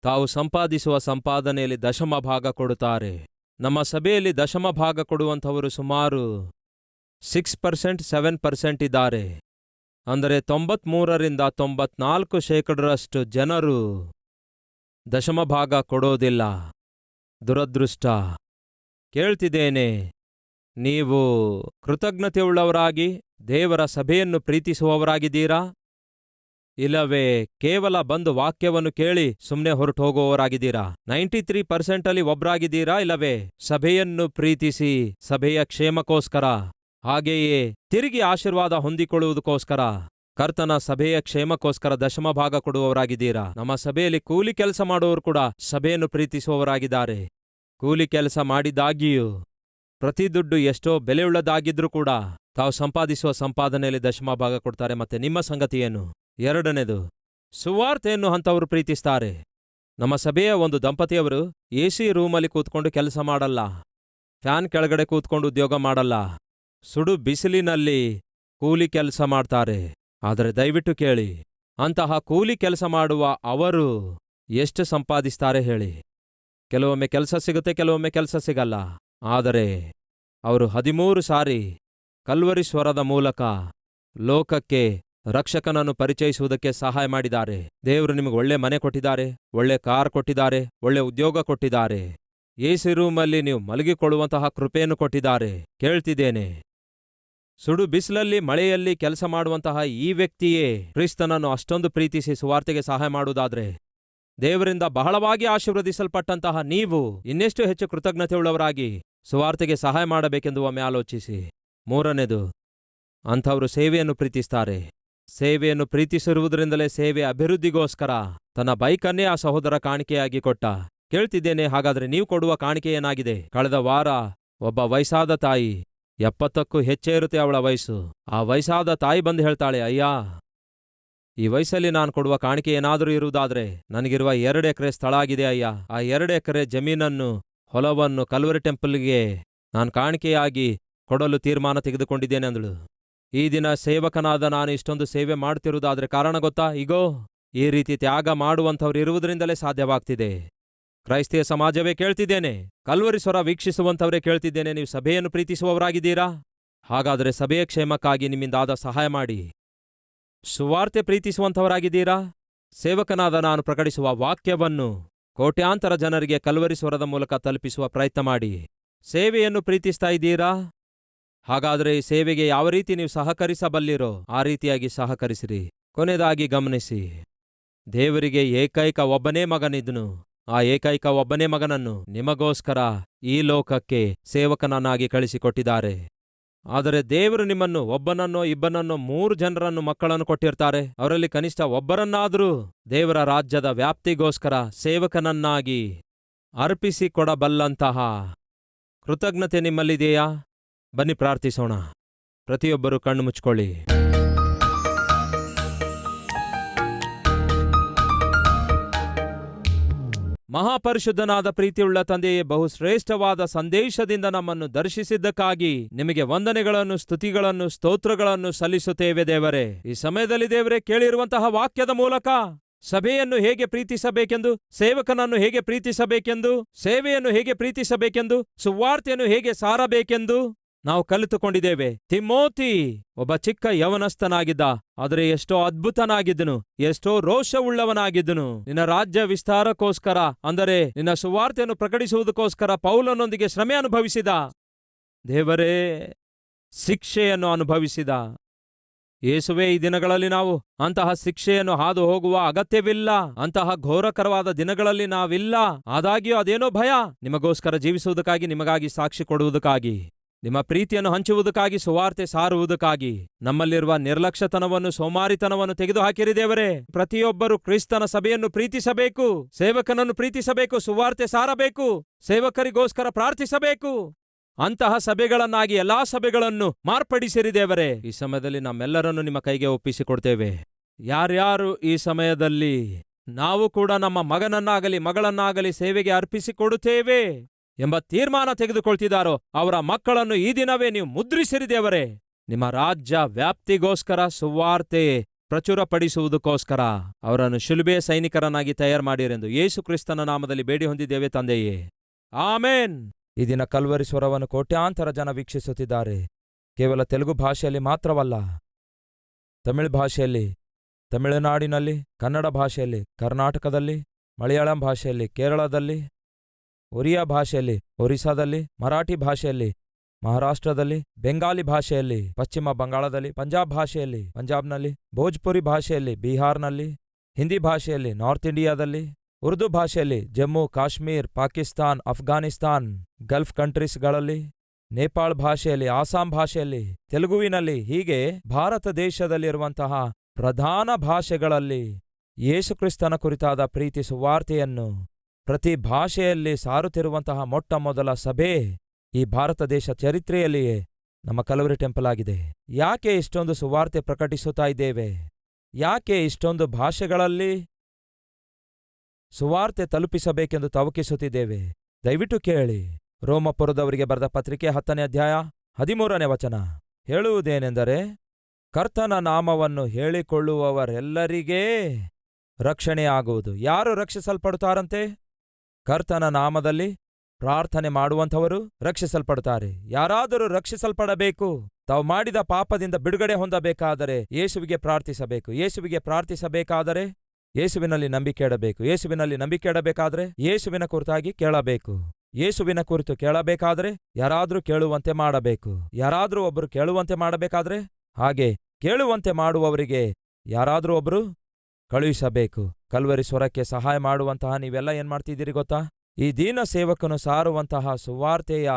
ತಾವು ಸಂಪಾದಿಸುವ ಸಂಪಾದನೆಯಲ್ಲಿ ದಶಮ ಭಾಗ ಕೊಡುತ್ತಾರೆ. ನಮ್ಮ ಸಭೆಯಲ್ಲಿ ದಶಮ ಭಾಗ ಕೊಡುವಂಥವರು ಸುಮಾರು ಸಿಕ್ಸ್ ಪರ್ಸೆಂಟ್ ಸೆವೆನ್ ಪರ್ಸೆಂಟ್ ಇದ್ದಾರೆ. ಅಂದರೆ ತೊಂಬತ್ಮೂರರಿಂದ ತೊಂಬತ್ನಾಲ್ಕು ಶೇಕಡರಷ್ಟು ಜನರು ದಶಮ ಭಾಗ ಕೊಡೋದಿಲ್ಲ. ದುರದೃಷ್ಟ. ಕೇಳ್ತಿದ್ದೇನೆ, ನೀವು ಕೃತಜ್ಞತೆಯುಳ್ಳವರಾಗಿ, ದೇವರ ಸಭೆಯನ್ನು ಪ್ರೀತಿಸುವವರಾಗಿದ್ದೀರಾ? ಇಲ್ಲವೇ, ಕೇವಲ ಬಂದು ವಾಕ್ಯವನ್ನು ಕೇಳಿ ಸುಮ್ಮನೆ ಹೊರಟು ಹೋಗುವವರಾಗಿದ್ದೀರಾ ನೈಂಟಿ ತ್ರೀ ಪರ್ಸೆಂಟಲ್ಲಿ ಒಬ್ರಾಗಿದ್ದೀರಾ ಇಲ್ಲವೇ? ಸಭೆಯನ್ನು ಪ್ರೀತಿಸಿ, ಸಭೆಯ ಕ್ಷೇಮಕ್ಕೋಸ್ಕರ. ಹಾಗೆಯೇ ತಿರುಗಿ ಆಶೀರ್ವಾದ ಹೊಂದಿಕೊಳ್ಳುವುದಕ್ಕೋಸ್ಕರ ಕರ್ತನ ಸಭೆಯ ಕ್ಷೇಮಕ್ಕೋಸ್ಕರ ದಶಮ ಭಾಗ ಕೊಡುವವರಾಗಿದ್ದೀರಾ? ನಮ್ಮ ಸಭೆಯಲ್ಲಿ ಕೂಲಿ ಕೆಲಸ ಮಾಡುವವರು ಕೂಡ ಸಭೆಯನ್ನು ಪ್ರೀತಿಸುವವರಾಗಿದ್ದಾರೆ. ಕೂಲಿ ಕೆಲಸ ಮಾಡಿದಾಗಿಯೂ ಪ್ರತಿ ದುಡ್ಡು ಎಷ್ಟೋ ಬೆಲೆಯುಳ್ಳದಾಗಿದ್ರೂ ಕೂಡ ತಾವು ಸಂಪಾದಿಸುವ ಸಂಪಾದನೆಯಲ್ಲಿ ದಶಮ ಭಾಗ ಕೊಡ್ತಾರೆ. ಮತ್ತೆ ನಿಮ್ಮ ಸಂಗತಿಯೇನು ಎರಡನೇದು, ಸುವಾರ್ತೆಯನ್ನು ಅಂಥವರು ಪ್ರೀತಿಸ್ತಾರೆ. ನಮ್ಮ ಸಭೆಯ ಒಂದು ದಂಪತಿಯವರು ಎ ಸಿ ರೂಮಲ್ಲಿ ಕೂತ್ಕೊಂಡು ಕೆಲಸ ಮಾಡಲ್ಲ. ಫ್ಯಾನ್ ಕೆಳಗಡೆ ಕೂತ್ಕೊಂಡು ಉದ್ಯೋಗ ಮಾಡಲ್ಲ. ಸುಡು ಬಿಸಿಲಿನಲ್ಲಿ ಕೂಲಿ ಕೆಲಸ ಮಾಡ್ತಾರೆ. ಆದರೆ ದಯವಿಟ್ಟು ಕೇಳಿ, ಅಂತಹ ಕೂಲಿ ಕೆಲಸ ಮಾಡುವ ಅವರು ಎಷ್ಟು ಸಂಪಾದಿಸ್ತಾರೆ ಹೇಳಿ. ಕೆಲವೊಮ್ಮೆ ಕೆಲಸ ಸಿಗುತ್ತೆ, ಕೆಲವೊಮ್ಮೆ ಕೆಲಸ ಸಿಗಲ್ಲ. ಆದರೆ ಅವರು ಹದಿಮೂರು ಸಾರಿ ಕಲ್ವರಿ ಸ್ವರದ ಮೂಲಕ ಲೋಕಕ್ಕೆ ರಕ್ಷಕನನ್ನು ಪರಿಚಯಿಸುವುದಕ್ಕೆ ಸಹಾಯ ಮಾಡಿದ್ದಾರೆ. ದೇವರು ನಿಮಗೆ ಒಳ್ಳೆ ಮನೆ ಕೊಟ್ಟಿದ್ದಾರೆ, ಒಳ್ಳೆ ಕಾರ್ ಕೊಟ್ಟಿದ್ದಾರೆ, ಒಳ್ಳೆ ಉದ್ಯೋಗ ಕೊಟ್ಟಿದ್ದಾರೆ. ಸಿ ರೂಮಲ್ಲಿ ನೀವು ಮಲಗಿಕೊಳ್ಳುವಂತಹ ಕೃಪೆಯನ್ನು ಕೊಟ್ಟಿದ್ದಾರೆ. ಕೇಳ್ತಿದ್ದೇನೆ. ಸುಡು ಬಿಸಿಲಲ್ಲಿ ಮಳೆಯಲ್ಲಿ ಕೆಲಸ ಮಾಡುವಂತಹ ಈ ವ್ಯಕ್ತಿಯೇ ಕ್ರಿಸ್ತನನ್ನು ಅಷ್ಟೊಂದು ಪ್ರೀತಿಸಿ ಸುವಾರ್ತೆಗೆ ಸಹಾಯ ಮಾಡುವುದಾದ್ರೆ ದೇವರಿಂದ ಬಹಳವಾಗಿ ಆಶೀರ್ವದಿಸಲ್ಪಟ್ಟಂತಹ ನೀವು ಇನ್ನೆಷ್ಟು ಹೆಚ್ಚು ಕೃತಜ್ಞತೆಯುಳ್ಳವರಾಗಿ ಸುವಾರ್ತೆಗೆ ಸಹಾಯ ಮಾಡಬೇಕೆಂದು ಒಮ್ಮೆ ಆಲೋಚಿಸಿ. ಮೂರನೇದು, ಅಂಥವರು ಸೇವೆಯನ್ನು ಪ್ರೀತಿಸ್ತಾರೆ. ಸೇವೆಯನ್ನು ಪ್ರೀತಿಸಿರುವುದರಿಂದಲೇ ಸೇವೆ ಅಭಿವೃದ್ಧಿಗೋಸ್ಕರ ತನ್ನ ಬೈಕನ್ನೇ ಆ ಸಹೋದರ ಕಾಣಿಕೆಯಾಗಿ ಕೊಟ್ಟ. ಕೇಳ್ತಿದ್ದೇನೆ, ಹಾಗಾದ್ರೆ ನೀವು ಕೊಡುವ ಕಾಣಿಕೆ ಏನಾಗಿದೆ ಕಳೆದ ವಾರ ಒಬ್ಬ ವಯಸ್ಸಾದ ತಾಯಿ ಎಪ್ಪತ್ತಕ್ಕೂ ಹೆಚ್ಚೇ ಇರುತ್ತೆ ಅವಳ ವಯಸ್ಸು. ಆ ವಯಸ್ಸಾದ ತಾಯಿ ಬಂದು ಹೇಳ್ತಾಳೆ, ಅಯ್ಯ, ಈ ವಯಸ್ಸಲ್ಲಿ ನಾನು ಕೊಡುವ ಕಾಣಿಕೆ ಏನಾದರೂ ಇರುವುದಾದ್ರೆ ನನಗಿರುವ ಎರಡು ಎಕರೆ ಸ್ಥಳ ಆಗಿದೆ ಅಯ್ಯ. ಆ ಎರಡು ಎಕರೆ ಜಮೀನನ್ನು, ಹೊಲವನ್ನು ಕಲ್ವರಿ ಟೆಂಪಲ್ಗೆ ನಾನು ಕಾಣಿಕೆಯಾಗಿ ಕೊಡಲು ತೀರ್ಮಾನ ತೆಗೆದುಕೊಂಡಿದ್ದೇನೆ ಅಂದಳು. ಈ ದಿನ ಸೇವಕನಾದ ನಾನು ಇಷ್ಟೊಂದು ಸೇವೆ ಮಾಡ್ತಿರುವುದಾದ್ರೆ ಕಾರಣ ಗೊತ್ತಾ? ಇಗೋ, ಈ ರೀತಿ ತ್ಯಾಗ ಮಾಡುವಂಥವ್ರು ಇರುವುದರಿಂದಲೇ ಸಾಧ್ಯವಾಗ್ತಿದೆ. ಕ್ರೈಸ್ತಿಯ ಸಮಾಜವೇ ಕೇಳ್ತಿದ್ದೇನೆ. ಕಲ್ವರಿ ಸ್ವರ ವೀಕ್ಷಿಸುವಂಥವರೇ ಕೇಳ್ತಿದ್ದೇನೆ. ನೀವು ಸಭೆಯನ್ನು ಪ್ರೀತಿಸುವವರಾಗಿದ್ದೀರಾ? ಹಾಗಾದರೆ ಸಭೆಯ ಕ್ಷೇಮಕ್ಕಾಗಿ ನಿಮ್ಮಿಂದಾದ ಸಹಾಯ ಮಾಡಿ. ಸುವಾರ್ತೆ ಪ್ರೀತಿಸುವಂಥವರಾಗಿದ್ದೀರಾ? ಸೇವಕನಾದ ನಾನು ಪ್ರಕಟಿಸುವ ವಾಕ್ಯವನ್ನು ಕೋಟ್ಯಾಂತರ ಜನರಿಗೆ ಕಲ್ವರಿ ಸ್ವರದ ಮೂಲಕ ತಲುಪಿಸುವ ಪ್ರಯತ್ನ ಮಾಡಿ. ಸೇವೆಯನ್ನು ಪ್ರೀತಿಸ್ತಾ ಇದ್ದೀರಾ? ಹಾಗಾದರೆ ಈ ಸೇವೆಗೆ ಯಾವ ರೀತಿ ನೀವು ಸಹಕರಿಸಬಲ್ಲಿರೋ, ಆ ರೀತಿಯಾಗಿ ಸಹಕರಿಸಿರಿ. ಕೊನೆಯದಾಗಿ ಗಮನಿಸಿ. ದೇವರಿಗೆ ಏಕೈಕ ಒಬ್ಬನೇ ಮಗನಿದ್ನು ಆ ಏಕೈಕ ಒಬ್ಬನೇ ಮಗನನ್ನು ನಿಮಗೋಸ್ಕರ ಈ ಲೋಕಕ್ಕೆ ಸೇವಕನನ್ನಾಗಿ ಕಳಿಸಿಕೊಟ್ಟಿದ್ದಾರೆ. ಆದರೆ ದೇವರು ನಿಮ್ಮನ್ನು ಒಬ್ಬನನ್ನೋ ಇಬ್ಬನನ್ನೋ ಮೂರು ಜನರನ್ನು ಮಕ್ಕಳನ್ನು ಕೊಟ್ಟಿರ್ತಾರೆ. ಅವರಲ್ಲಿ ಕನಿಷ್ಠ ಒಬ್ಬರನ್ನಾದರೂ ದೇವರ ರಾಜ್ಯದ ವ್ಯಾಪ್ತಿಗೋಸ್ಕರ ಸೇವಕನನ್ನಾಗಿ ಅರ್ಪಿಸಿಕೊಡಬಲ್ಲಂತಹ ಕೃತಜ್ಞತೆ ನಿಮ್ಮಲ್ಲಿದೆಯಾ? ಬನ್ನಿ ಪ್ರಾರ್ಥಿಸೋಣ. ಪ್ರತಿಯೊಬ್ಬರೂ ಕಣ್ಣು ಮುಚ್ಕೊಳ್ಳಿ. ಮಹಾಪರಿಶುದ್ಧನಾದ ಪ್ರೀತಿಯುಳ್ಳ ತಂದೆಯೇ, ಬಹುಶ್ರೇಷ್ಠವಾದ ಸಂದೇಶದಿಂದ ನಮ್ಮನ್ನು ದರ್ಶಿಸಿದ್ದಕ್ಕಾಗಿ ನಿಮಗೆ ವಂದನೆಗಳನ್ನು, ಸ್ತುತಿಗಳನ್ನು, ಸ್ತೋತ್ರಗಳನ್ನು ಸಲ್ಲಿಸುತ್ತೇವೆ ದೇವರೇ. ಈ ಸಮಯದಲ್ಲಿ ದೇವರೇ ಕೇಳಿರುವಂತಹ ವಾಕ್ಯದ ಮೂಲಕ ಸಭೆಯನ್ನು ಹೇಗೆ ಪ್ರೀತಿಸಬೇಕೆಂದು, ಸೇವಕನನ್ನು ಹೇಗೆ ಪ್ರೀತಿಸಬೇಕೆಂದು, ಸೇವೆಯನ್ನು ಹೇಗೆ ಪ್ರೀತಿಸಬೇಕೆಂದು, ಸುವಾರ್ತೆಯನ್ನು ಹೇಗೆ ಸಾರಬೇಕೆಂದು ನಾವು ಕಲಿತುಕೊಂಡಿದ್ದೇವೆ. ತಿಮೋತಿ ಒಬ್ಬ ಚಿಕ್ಕ ಯವನಸ್ಥನಾಗಿದ್ದ, ಆದರೆ ಎಷ್ಟೋ ಅದ್ಭುತನಾಗಿದ್ದನು, ಎಷ್ಟೋ ರೋಷವುಳ್ಳವನಾಗಿದ್ದನು. ನಿನ್ನ ರಾಜ್ಯ ವಿಸ್ತಾರಕ್ಕೋಸ್ಕರ, ಅಂದರೆ ನಿನ್ನ ಸುವಾರ್ತೆಯನ್ನು ಪ್ರಕಟಿಸುವುದಕ್ಕೋಸ್ಕರ ಪೌಲನೊಂದಿಗೆ ಶ್ರಮೆ ಅನುಭವಿಸಿದ. ದೇವರೇ, ಶಿಕ್ಷೆಯನ್ನು ಅನುಭವಿಸಿದ. ಯೇಸುವೆ, ಈ ದಿನಗಳಲ್ಲಿ ನಾವು ಅಂತಹ ಶಿಕ್ಷೆಯನ್ನು ಹಾದು ಹೋಗುವ ಅಗತ್ಯವಿಲ್ಲ. ಅಂತಹ ಘೋರಕರವಾದ ದಿನಗಳಲ್ಲಿ ನಾವಿಲ್ಲ. ಆದಾಗ್ಯೂ ಅದೇನೋ ಭಯ. ನಿಮಗೋಸ್ಕರ ಜೀವಿಸುವುದಕ್ಕಾಗಿ, ನಿಮಗಾಗಿ ಸಾಕ್ಷಿ ಕೊಡುವುದಕ್ಕಾಗಿ. ನಿಮ್ಮ ಪ್ರೀತಿಯನ್ನು ಹಂಚುವುದಕ್ಕಾಗಿ, ಸುವಾರ್ತೆ ಸಾರುವುದಕ್ಕಾಗಿ ನಮ್ಮಲ್ಲಿರುವ ನಿರ್ಲಕ್ಷ್ಯತನವನ್ನು, ಸೋಮಾರಿತನವನ್ನು ತೆಗೆದುಹಾಕಿರಿ ದೇವರೇ. ಪ್ರತಿಯೊಬ್ಬರು ಕ್ರಿಸ್ತನ ಸಭೆಯನ್ನು ಪ್ರೀತಿಸಬೇಕು, ಸೇವಕನನ್ನು ಪ್ರೀತಿಸಬೇಕು, ಸುವಾರ್ತೆ ಸಾರಬೇಕು, ಸೇವಕರಿಗೋಸ್ಕರ ಪ್ರಾರ್ಥಿಸಬೇಕು. ಅಂತಹ ಸಭೆಗಳನ್ನಾಗಿ, ಎಲ್ಲಾ ಸಭೆಗಳನ್ನು ಮಾರ್ಪಡಿಸಿರಿ ದೇವರೇ. ಈ ಸಮಯದಲ್ಲಿ ನಮ್ಮೆಲ್ಲರನ್ನು ನಿಮ್ಮ ಕೈಗೆ ಒಪ್ಪಿಸಿಕೊಡ್ತೇವೆ. ಯಾರ್ಯಾರು ಈ ಸಮಯದಲ್ಲಿ ನಾವು ಕೂಡ ನಮ್ಮ ಮಗನನ್ನಾಗಲಿ, ಮಗಳನ್ನಾಗಲಿ ಸೇವೆಗೆ ಅರ್ಪಿಸಿಕೊಡುತ್ತೇವೆ. ಎಂಬ ತೀರ್ಮಾನ ತೆಗೆದುಕೊಳ್ತಿದ್ದಾರೋ ಅವರ ಮಕ್ಕಳನ್ನು ಈ ದಿನವೇ ನೀವು ಮುದ್ರಿಸಿರಿ ದೇವರೇ. ನಿಮ್ಮ ರಾಜ್ಯ ವ್ಯಾಪ್ತಿಗೋಸ್ಕರ ಸುವಾರ್ತೆ ಪ್ರಚುರಪಡಿಸುವುದಕ್ಕೋಸ್ಕರ ಅವರನ್ನು ಶಿಲುಬೆಯ ಸೈನಿಕರನ್ನಾಗಿ ತಯಾರು ಮಾಡಿರೆಂದು ಯೇಸು ಕ್ರಿಸ್ತನ ನಾಮದಲ್ಲಿ ಬೇಡಿ ಹೊಂದಿದ್ದೇವೆ ತಂದೆಯೇ. ಆಮೇನ್. ಈ ದಿನ ಕಲ್ವರಿ ಸ್ವರವನ್ನು ಕೋಟ್ಯಾಂತರ ಜನ ವೀಕ್ಷಿಸುತ್ತಿದ್ದಾರೆ. ಕೇವಲ ತೆಲುಗು ಭಾಷೆಯಲ್ಲಿ ಮಾತ್ರವಲ್ಲ, ತಮಿಳು ಭಾಷೆಯಲ್ಲಿ, ತಮಿಳುನಾಡಿನಲ್ಲಿ, ಕನ್ನಡ ಭಾಷೆಯಲ್ಲಿ, ಕರ್ನಾಟಕದಲ್ಲಿ, ಮಲಯಾಳಂ ಭಾಷೆಯಲ್ಲಿ, ಕೇರಳದಲ್ಲಿ ಒರಿಯಾ ಭಾಷೆಯಲ್ಲಿ, ಒರಿಸ್ಸಾದಲ್ಲಿ, ಮರಾಠಿ ಭಾಷೆಯಲ್ಲಿ, ಮಹಾರಾಷ್ಟ್ರದಲ್ಲಿ ಬೆಂಗಾಲಿ ಭಾಷೆಯಲ್ಲಿ, ಪಶ್ಚಿಮ ಬಂಗಾಳದಲ್ಲಿ, ಪಂಜಾಬ್ ಭಾಷೆಯಲ್ಲಿ, ಪಂಜಾಬ್ನಲ್ಲಿ, ಭೋಜ್ಪುರಿ ಭಾಷೆಯಲ್ಲಿ, ಬಿಹಾರ್ನಲ್ಲಿ, ಹಿಂದಿ ಭಾಷೆಯಲ್ಲಿ, ನಾರ್ತ್ ಇಂಡಿಯಾದಲ್ಲಿ, ಉರ್ದು ಭಾಷೆಯಲ್ಲಿ, ಜಮ್ಮು, ಕಾಶ್ಮೀರ್, ಪಾಕಿಸ್ತಾನ್, ಅಫ್ಘಾನಿಸ್ತಾನ್, ಗಲ್ಫ್ ಕಂಟ್ರೀಸ್ಗಳಲ್ಲಿ, ನೇಪಾಳ್ ಭಾಷೆಯಲ್ಲಿ, ಆಸಾಂ ಭಾಷೆಯಲ್ಲಿ, ತೆಲುಗುವಿನಲ್ಲಿ, ಹೀಗೆ ಭಾರತ ದೇಶದಲ್ಲಿರುವಂತಹ ಪ್ರಧಾನ ಭಾಷೆಗಳಲ್ಲಿ ಯೇಸುಕ್ರಿಸ್ತನ ಕುರಿತಾದ ಪ್ರೀತಿ ಸುವಾರ್ತೆಯನ್ನು ಪ್ರತಿ ಭಾಷೆಯಲ್ಲಿ ಸಾರುತ್ತಿರುವಂತಹ ಮೊಟ್ಟ ಮೊದಲ ಸಭೆ ಈ ಭಾರತ ದೇಶ ಚರಿತ್ರೆಯಲ್ಲಿಯೇ ನಮ್ಮ ಕಲವರಿ ಟೆಂಪಲ್ ಆಗಿದೆ. ಯಾಕೆ ಇಷ್ಟೊಂದು ಸುವಾರ್ತೆ ಪ್ರಕಟಿಸುತ್ತಾ ಇದ್ದೇವೆ? ಯಾಕೆ ಇಷ್ಟೊಂದು ಭಾಷೆಗಳಲ್ಲಿ ಸುವಾರ್ತೆ ತಲುಪಿಸಬೇಕೆಂದು ತವಕಿಸುತ್ತಿದ್ದೇವೆ? ದಯವಿಟ್ಟು ಕೇಳಿ. ರೋಮಪುರದವರಿಗೆ ಬರೆದ ಪತ್ರಿಕೆ ಹತ್ತನೇ ಅಧ್ಯಾಯ ಹದಿಮೂರನೇ ವಚನ. ಹೇಳುವುದೇನೆಂದರೆ, ಕರ್ತನ ನಾಮವನ್ನು ಹೇಳಿಕೊಳ್ಳುವವರೆಲ್ಲರಿಗೇ ರಕ್ಷಣೆಯಾಗುವುದು. ಯಾರು ರಕ್ಷಿಸಲ್ಪಡುತ್ತಾರಂತೆ? ಕರ್ತನ ನಾಮದಲ್ಲಿ ಪ್ರಾರ್ಥನೆ ಮಾಡುವಂಥವರು ರಕ್ಷಿಸಲ್ಪಡುತ್ತಾರೆ ಯಾರಾದರೂ ರಕ್ಷಿಸಲ್ಪಡಬೇಕು, ತಾವು ಮಾಡಿದ ಪಾಪದಿಂದ ಬಿಡುಗಡೆ ಹೊಂದಬೇಕಾದರೆ ಯೇಸುವಿಗೆ ಪ್ರಾರ್ಥಿಸಬೇಕು. ಯೇಸುವಿಗೆ ಪ್ರಾರ್ಥಿಸಬೇಕಾದರೆ ಯೇಸುವಿನಲ್ಲಿ ನಂಬಿಕೆ ಇಡಬೇಕು. ಯೇಸುವಿನಲ್ಲಿ ನಂಬಿಕೆ ಇಡಬೇಕಾದರೆ ಯೇಸುವಿನ ಕುರಿತಾಗಿ ಕೇಳಬೇಕು. ಯೇಸುವಿನ ಕುರಿತು ಕೇಳಬೇಕಾದ್ರೆ ಯಾರಾದರೂ ಕೇಳುವಂತೆ ಮಾಡಬೇಕು. ಯಾರಾದರೂ ಒಬ್ಬರು ಕೇಳುವಂತೆ ಮಾಡಬೇಕಾದ್ರೆ ಹಾಗೆ ಕೇಳುವಂತೆ ಮಾಡುವವರಿಗೆ ಯಾರಾದರೂ ಒಬ್ರು ಕಳುಹಿಸಬೇಕು. ಕಲ್ವರಿ ಸ್ವರಕ್ಕೆ ಸಹಾಯ ಮಾಡುವಂತಹ ನೀವೆಲ್ಲ ಏನ್ ಮಾಡ್ತಿದ್ದೀರಿ ಗೊತ್ತಾ? ಈ ದೀನ ಸೇವಕನು ಸಾರುವಂತಹ ಸುವಾರ್ತೆಯ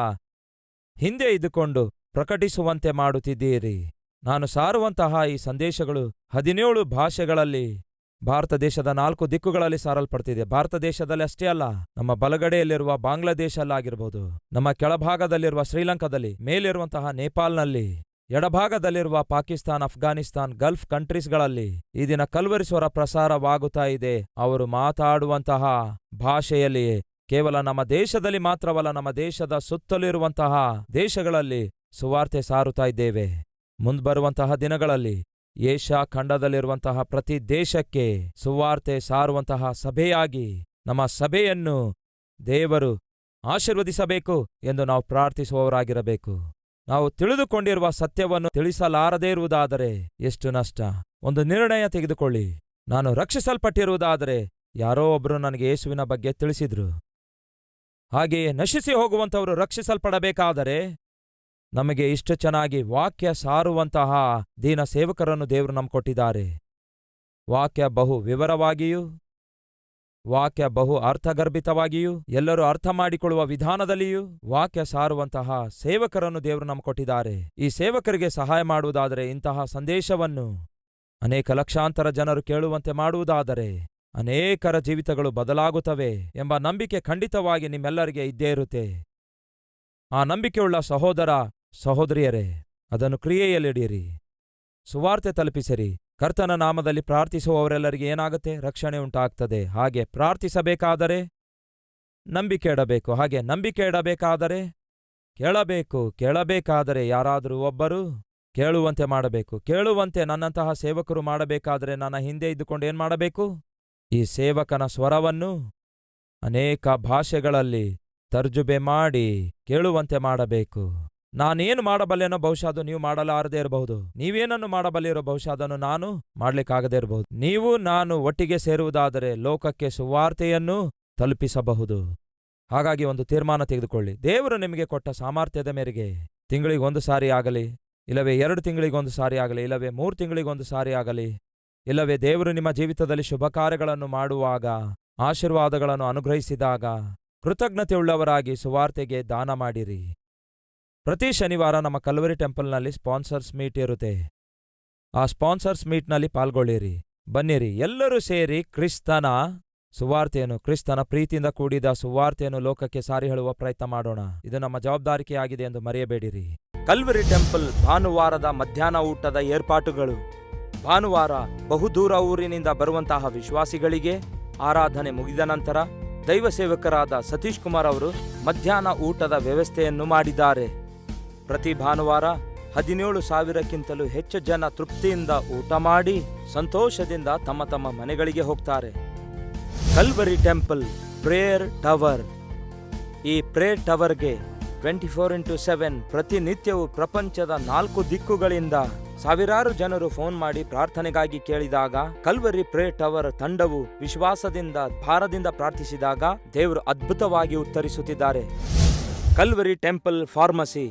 ಹಿಂದೆ ಇದ್ದುಕೊಂಡು ಪ್ರಕಟಿಸುವಂತೆ ಮಾಡುತ್ತಿದ್ದೀರಿ. ನಾನು ಸಾರುವಂತಹ ಈ ಸಂದೇಶಗಳು ಹದಿನೇಳು ಭಾಷೆಗಳಲ್ಲಿ ಭಾರತ ದೇಶದ ನಾಲ್ಕು ದಿಕ್ಕುಗಳಲ್ಲಿ ಸಾರಲ್ಪಡ್ತಿದೆ. ಭಾರತ ದೇಶದಲ್ಲಿ ಅಷ್ಟೇ ಅಲ್ಲ, ನಮ್ಮ ಬಲಗಡೆಯಲ್ಲಿರುವ ಬಾಂಗ್ಲಾದೇಶಲ್ಲಾಗಿರ್ಬೋದು ನಮ್ಮ ಕೆಳಭಾಗದಲ್ಲಿರುವ ಶ್ರೀಲಂಕಾದಲ್ಲಿ, ಮೇಲಿರುವಂತಹ ನೇಪಾಲ್ನಲ್ಲಿ. ಎಡಭಾಗದಲ್ಲಿರುವ ಪಾಕಿಸ್ತಾನ್, ಅಫ್ಘಾನಿಸ್ತಾನ್ ಗಲ್ಫ್ ಕಂಟ್ರೀಸ್ಗಳಲ್ಲಿ ಈ ದಿನ ಕಲ್ವರಿ ಸ್ವರ ಪ್ರಸಾರವಾಗುತ್ತಾ ಇದೆ. ಅವರು ಮಾತಾಡುವಂತಹ ಭಾಷೆಯಲ್ಲಿಯೇ, ಕೇವಲ ನಮ್ಮ ದೇಶದಲ್ಲಿ ಮಾತ್ರವಲ್ಲ, ನಮ್ಮ ದೇಶದ ಸುತ್ತಲಿರುವಂತಹ ದೇಶಗಳಲ್ಲಿ ಸುವಾರ್ತೆ ಸಾರುತ್ತಾ ಇದ್ದೇವೆ. ಮುಂದ್ಬರುವಂತಹ ದಿನಗಳಲ್ಲಿ ಏಷ್ಯಾ ಖಂಡದಲ್ಲಿರುವಂತಹ ಪ್ರತಿ ದೇಶಕ್ಕೆ ಸುವಾರ್ತೆ ಸಾರುವಂತಹ ಸಭೆಯಾಗಿ ನಮ್ಮ ಸಭೆಯನ್ನು ದೇವರು ಆಶೀರ್ವದಿಸಬೇಕು ಎಂದು ನಾವು ಪ್ರಾರ್ಥಿಸುವವರಾಗಿರಬೇಕು. ನಾವು ತಿಳಿದುಕೊಂಡಿರುವ ಸತ್ಯವನ್ನು ತಿಳಿಸಲಾರದೇ ಇರುವುದಾದರೆ ಎಷ್ಟು ನಷ್ಟ? ಒಂದು ನಿರ್ಣಯ ತೆಗೆದುಕೊಳ್ಳಿ. ನಾನು ರಕ್ಷಿಸಲ್ಪಟ್ಟಿರುವುದಾದರೆ ಯಾರೋ ಒಬ್ಬರು ನನಗೆ ಯೇಸುವಿನ ಬಗ್ಗೆ ತಿಳಿಸಿದ್ರು. ಹಾಗೆಯೇ ನಶಿಸಿ ಹೋಗುವಂಥವರು ರಕ್ಷಿಸಲ್ಪಡಬೇಕಾದರೆ ನಮಗೆ ಇಷ್ಟು ಚೆನ್ನಾಗಿ ವಾಕ್ಯ ಸಾರುವಂತಹ ದೀನ ಸೇವಕರನ್ನು ದೇವರು ನಮ್ಮ ಕೊಟ್ಟಿದ್ದಾರೆ ವಾಕ್ಯ ಬಹು ವಿವರವಾಗಿಯೂ ವಾಕ್ಯ ಬಹು ಅರ್ಥಗರ್ಭಿತವಾಗಿಯೂ, ಎಲ್ಲರೂ ಅರ್ಥ ಮಾಡಿಕೊಳ್ಳುವ ವಿಧಾನದಲ್ಲಿಯೂ ವಾಕ್ಯ ಸಾರುವಂತಹ ಸೇವಕರನ್ನು ದೇವರು ನಮ್ಮ ಕೊಟ್ಟಿದ್ದಾರೆ ಈ ಸೇವಕರಿಗೆ ಸಹಾಯ ಮಾಡುವುದಾದರೆ ಇಂತಹ ಸಂದೇಶವನ್ನು ಅನೇಕ ಲಕ್ಷಾಂತರ ಜನರು ಕೇಳುವಂತೆ ಮಾಡುವುದಾದರೆ ಅನೇಕರ ಜೀವಿತಗಳು ಬದಲಾಗುತ್ತವೆ ಎಂಬ ನಂಬಿಕೆ ಖಂಡಿತವಾಗಿ ನಿಮ್ಮೆಲ್ಲರಿಗೆ ಇದ್ದೇ ಇರುತ್ತೆ. ಆ ನಂಬಿಕೆಯುಳ್ಳ ಸಹೋದರ, ಸಹೋದರಿಯರೇ, ಅದನ್ನು ಕ್ರಿಯೆಯಲ್ಲಿಡಿಯಿರಿ. ಸುವಾರ್ತೆ ತಲುಪಿಸಿರಿ. ಕರ್ತನ ನಾಮದಲ್ಲಿ ಪ್ರಾರ್ಥಿಸುವವರೆಲ್ಲರಿಗೆ ಏನಾಗುತ್ತೆ? ರಕ್ಷಣೆ ಉಂಟಾಗ್ತದೆ. ಹಾಗೆ ಪ್ರಾರ್ಥಿಸಬೇಕಾದರೆ ನಂಬಿಕೆ ಇಡಬೇಕು. ಹಾಗೆ ನಂಬಿಕೆ ಇಡಬೇಕಾದರೆ ಕೇಳಬೇಕು. ಕೇಳಬೇಕಾದರೆ ಯಾರಾದರೂ ಒಬ್ಬರು ಕೇಳುವಂತೆ ಮಾಡಬೇಕು. ಕೇಳುವಂತೆ ನನ್ನಂತಹ ಸೇವಕರು ಮಾಡಬೇಕಾದರೆ ನನ್ನ ಹಿಂದೆ ಇದ್ದುಕೊಂಡು ಏನು ಮಾಡಬೇಕು? ಈ ಸೇವಕನ ಸ್ವರವನ್ನು ಅನೇಕ ಭಾಷೆಗಳಲ್ಲಿ ತರ್ಜುಬೆ ಮಾಡಿ ಕೇಳುವಂತೆ ಮಾಡಬೇಕು. ನಾನೇನು ಮಾಡಬಲ್ಲೆನೋ ಬಹುಶಃ ಅದು ನೀವು ಮಾಡಲಾರದೇ ಇರಬಹುದು. ನೀವೇನನ್ನು ಮಾಡಬಲ್ಲಿರೋ ಬಹುಶಃ ಅದನ್ನು ನಾನು ಮಾಡ್ಲಿಕ್ಕಾಗದೇ ಇರಬಹುದು. ನೀವು ನಾನು ಒಟ್ಟಿಗೆ ಸೇರುವುದಾದರೆ ಲೋಕಕ್ಕೆ ಸುವಾರ್ತೆಯನ್ನು ತಲುಪಿಸಬಹುದು. ಹಾಗಾಗಿ ಒಂದು ತೀರ್ಮಾನ ತೆಗೆದುಕೊಳ್ಳಿ. ದೇವರು ನಿಮಗೆ ಕೊಟ್ಟ ಸಾಮರ್ಥ್ಯದ ಮೇರೆಗೆ ತಿಂಗಳಿಗೊಂದು ಸಾರಿ ಆಗಲಿ, ಇಲ್ಲವೇ ಎರಡು ತಿಂಗಳಿಗೊಂದು ಸಾರಿ ಆಗಲಿ, ಇಲ್ಲವೇ ಮೂರು ತಿಂಗಳಿಗೊಂದು ಸಾರಿ ಆಗಲಿ, ಇಲ್ಲವೇ ದೇವರು ನಿಮ್ಮ ಜೀವಿತದಲ್ಲಿ ಶುಭ ಕಾರ್ಯಗಳನ್ನು ಮಾಡುವಾಗ, ಆಶೀರ್ವಾದಗಳನ್ನು ಅನುಗ್ರಹಿಸಿದಾಗ ಕೃತಜ್ಞತೆಯುಳ್ಳವರಾಗಿ ಸುವಾರ್ತೆಗೆ ದಾನ ಮಾಡಿರಿ. ಪ್ರತಿ ಶನಿವಾರ ನಮ್ಮ ಕಲ್ವರಿ ಟೆಂಪಲ್ನಲ್ಲಿ ಸ್ಪಾನ್ಸರ್ಸ್ ಮೀಟ್ ಇರುತ್ತೆ. ಆ ಸ್ಪಾನ್ಸರ್ಸ್ ಮೀಟ್ನಲ್ಲಿ ಪಾಲ್ಗೊಳ್ಳಿರಿ. ಬನ್ನಿರಿ. ಎಲ್ಲರೂ ಸೇರಿ ಕ್ರಿಸ್ತನ ಸುವಾರ್ತೆಯನ್ನು, ಕ್ರಿಸ್ತನ ಪ್ರೀತಿಯಿಂದ ಕೂಡಿದ ಸುವಾರ್ತೆಯನ್ನು ಲೋಕಕ್ಕೆ ಸಾರಿ ಹೇಳುವ ಪ್ರಯತ್ನ ಮಾಡೋಣ. ಇದು ನಮ್ಮ ಜವಾಬ್ದಾರಿಕೆಯಾಗಿದೆ ಎಂದು ಮರೆಯಬೇಡಿರಿ. ಕಲ್ವರಿ ಟೆಂಪಲ್ ಭಾನುವಾರದ ಮಧ್ಯಾಹ್ನ ಊಟದ ಏರ್ಪಾಟುಗಳು. ಭಾನುವಾರ ಬಹುದೂರ ಊರಿನಿಂದ ಬರುವಂತಹ ವಿಶ್ವಾಸಿಗಳಿಗೆ ಆರಾಧನೆ ಮುಗಿದ ನಂತರ ದೈವ ಸೇವಕರಾದ ಸತೀಶ್ ಕುಮಾರ್ ಅವರು ಮಧ್ಯಾಹ್ನ ಊಟದ ವ್ಯವಸ್ಥೆಯನ್ನು ಮಾಡಿದ್ದಾರೆ. ಪ್ರತಿ ಭಾನುವಾರ ಹದಿನೇಳು ಸಾವಿರಕ್ಕಿಂತಲೂ ಹೆಚ್ಚು ಜನ ತೃಪ್ತಿಯಿಂದ ಊಟ ಮಾಡಿ ಸಂತೋಷದಿಂದ ತಮ್ಮ ತಮ್ಮ ಮನೆಗಳಿಗೆ ಹೋಗ್ತಾರೆ. Calvary temple, prayer tower. ಈ ಪ್ರೇಯರ್ ಟವರ್ಗೆ ಟ್ವೆಂಟಿ ಫೋರ್ ಇಂಟು ಸೆವೆನ್ ಪ್ರತಿನಿತ್ಯವೂ ಪ್ರಪಂಚದ ನಾಲ್ಕು ದಿಕ್ಕುಗಳಿಂದ ಸಾವಿರಾರು ಜನರು ಫೋನ್ ಮಾಡಿ ಪ್ರಾರ್ಥನೆಗಾಗಿ ಕೇಳಿದಾಗ ಕಲ್ವರಿ ಪ್ರೇ ಟವರ್ ತಂಡವು ವಿಶ್ವಾಸದಿಂದ, ಭಾರದಿಂದ ಪ್ರಾರ್ಥಿಸಿದಾಗ ದೇವರು ಅದ್ಭುತವಾಗಿ ಉತ್ತರಿಸುತ್ತಿದ್ದಾರೆ. Calvary temple pharmacy.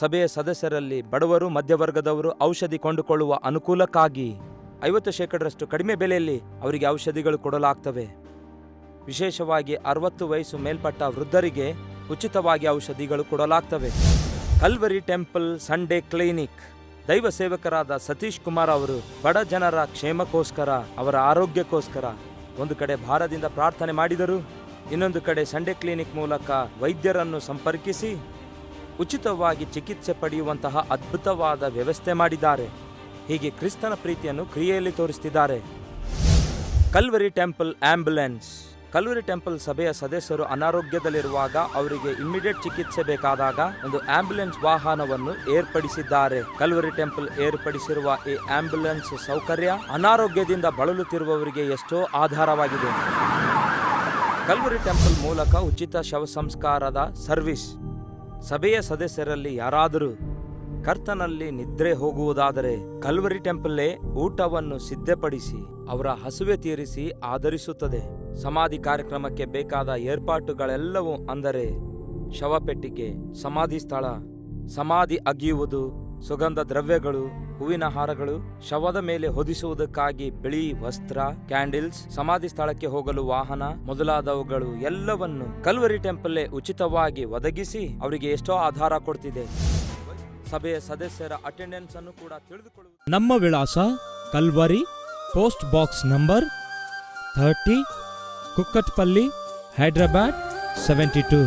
ಸಭೆಯ ಸದಸ್ಯರಲ್ಲಿ ಬಡವರು, ಮಧ್ಯವರ್ಗದವರು ಔಷಧಿ ಕೊಂಡುಕೊಳ್ಳುವ ಅನುಕೂಲಕ್ಕಾಗಿ ಐವತ್ತು ಶೇಕಡರಷ್ಟು ಕಡಿಮೆ ಬೆಲೆಯಲ್ಲಿ ಅವರಿಗೆ ಔಷಧಿಗಳು ಕೊಡಲಾಗ್ತವೆ. ವಿಶೇಷವಾಗಿ ಅರವತ್ತು ವಯಸ್ಸು ಮೇಲ್ಪಟ್ಟ ವೃದ್ಧರಿಗೆ ಉಚಿತವಾಗಿ ಔಷಧಿಗಳು ಕೊಡಲಾಗ್ತವೆ. Calvary temple Sunday clinic. ದೈವ ಸೇವಕರಾದ ಸತೀಶ್ ಕುಮಾರ್ ಅವರು ಬಡ ಜನರ ಕ್ಷೇಮಕ್ಕೋಸ್ಕರ, ಅವರ ಆರೋಗ್ಯಕ್ಕೋಸ್ಕರ ಒಂದು ಕಡೆ ಭಾರದಿಂದ ಪ್ರಾರ್ಥನೆ ಮಾಡಿದರು. ಇನ್ನೊಂದು ಕಡೆ ಸಂಡೇ ಕ್ಲಿನಿಕ್ ಮೂಲಕ ವೈದ್ಯರನ್ನು ಸಂಪರ್ಕಿಸಿ ಉಚಿತವಾಗಿ ಚಿಕಿತ್ಸೆ ಪಡೆಯುವಂತಹ ಅದ್ಭುತವಾದ ವ್ಯವಸ್ಥೆ ಮಾಡಿದ್ದಾರೆ. ಹೀಗೆ ಕ್ರಿಸ್ತನ ಪ್ರೀತಿಯನ್ನು ಕ್ರಿಯೆಯಲ್ಲಿ ತೋರಿಸ್ತಿದ್ದಾರೆ. Calvary temple ambulance. Calvary temple ಸಭೆಯ ಸದಸ್ಯರು ಅನಾರೋಗ್ಯದಲ್ಲಿರುವಾಗ ಅವರಿಗೆ ಇಮ್ಮಿಡಿಯೇಟ್ ಚಿಕಿತ್ಸೆ ಬೇಕಾದಾಗ ಒಂದು ಆಂಬ್ಯುಲೆನ್ಸ್ ವಾಹನವನ್ನು ಏರ್ಪಡಿಸಿದ್ದಾರೆ. ಕಲ್ವರಿ ಟೆಂಪಲ್ ಏರ್ಪಡಿಸಿರುವ ಈ ಆಂಬ್ಯುಲೆನ್ಸ್ ಸೌಕರ್ಯ ಅನಾರೋಗ್ಯದಿಂದ ಬಳಲುತ್ತಿರುವವರಿಗೆ ಎಷ್ಟೋ ಆಧಾರವಾಗಿದೆ. ಕಲ್ವರಿ ಟೆಂಪಲ್ ಮೂಲಕ ಉಚಿತ ಶವ ಸಂಸ್ಕಾರದ ಸರ್ವಿಸ್. ಸಭೆಯ ಸದಸ್ಯರಲ್ಲಿ ಯಾರಾದರೂ ಕರ್ತನಲ್ಲಿ ನಿದ್ರೆ ಹೋಗುವುದಾದರೆ ಕಲ್ವರಿ ಟೆಂಪಲ್ಲೇ ಊಟವನ್ನು ಸಿದ್ಧಪಡಿಸಿ ಅವರ ಹಸುವೆ ತೀರಿಸಿ ಆಧರಿಸುತ್ತದೆ. ಸಮಾಧಿ ಕಾರ್ಯಕ್ರಮಕ್ಕೆ ಬೇಕಾದ ಏರ್ಪಾಟುಗಳೆಲ್ಲವೂ ಅಂದರೆ ಶವಪೆಟ್ಟಿಗೆ, ಸಮಾಧಿ ಸ್ಥಳ, ಸಮಾಧಿ ಅಗಿಯುವುದು, ಸುಗಂಧ ದ್ರವ್ಯಗಳು ಹೂವಿನ ಹಾರಗಳು ಶವದ ಮೇಲೆ ಹೊದಿಸುವುದಕ್ಕಾಗಿ ಬಿಳಿ ವಸ್ತ್ರ, ಕ್ಯಾಂಡಲ್ಸ್, ಸಮಾಧಿ ಸ್ಥಳಕ್ಕೆ ಹೋಗಲು ವಾಹನ ಮೊದಲಾದವುಗಳು ಎಲ್ಲವನ್ನು ಕಲ್ವರಿ ಟೆಂಪಲ್ಲೇ ಉಚಿತವಾಗಿ ಒದಗಿಸಿ ಅವರಿಗೆ ಎಷ್ಟೋ ಆಧಾರ ಕೊಡ್ತಿದೆ. ಸಭೆಯ ಸದಸ್ಯರ ಅಟೆಂಡೆನ್ಸ್ ಅನ್ನು ಕೂಡ ತಿಳಿದುಕೊಳ್ಳುವುದು. ನಮ್ಮ ವಿಳಾಸ Calvary post box number thirty Kukatpally, Hyderabad seventy two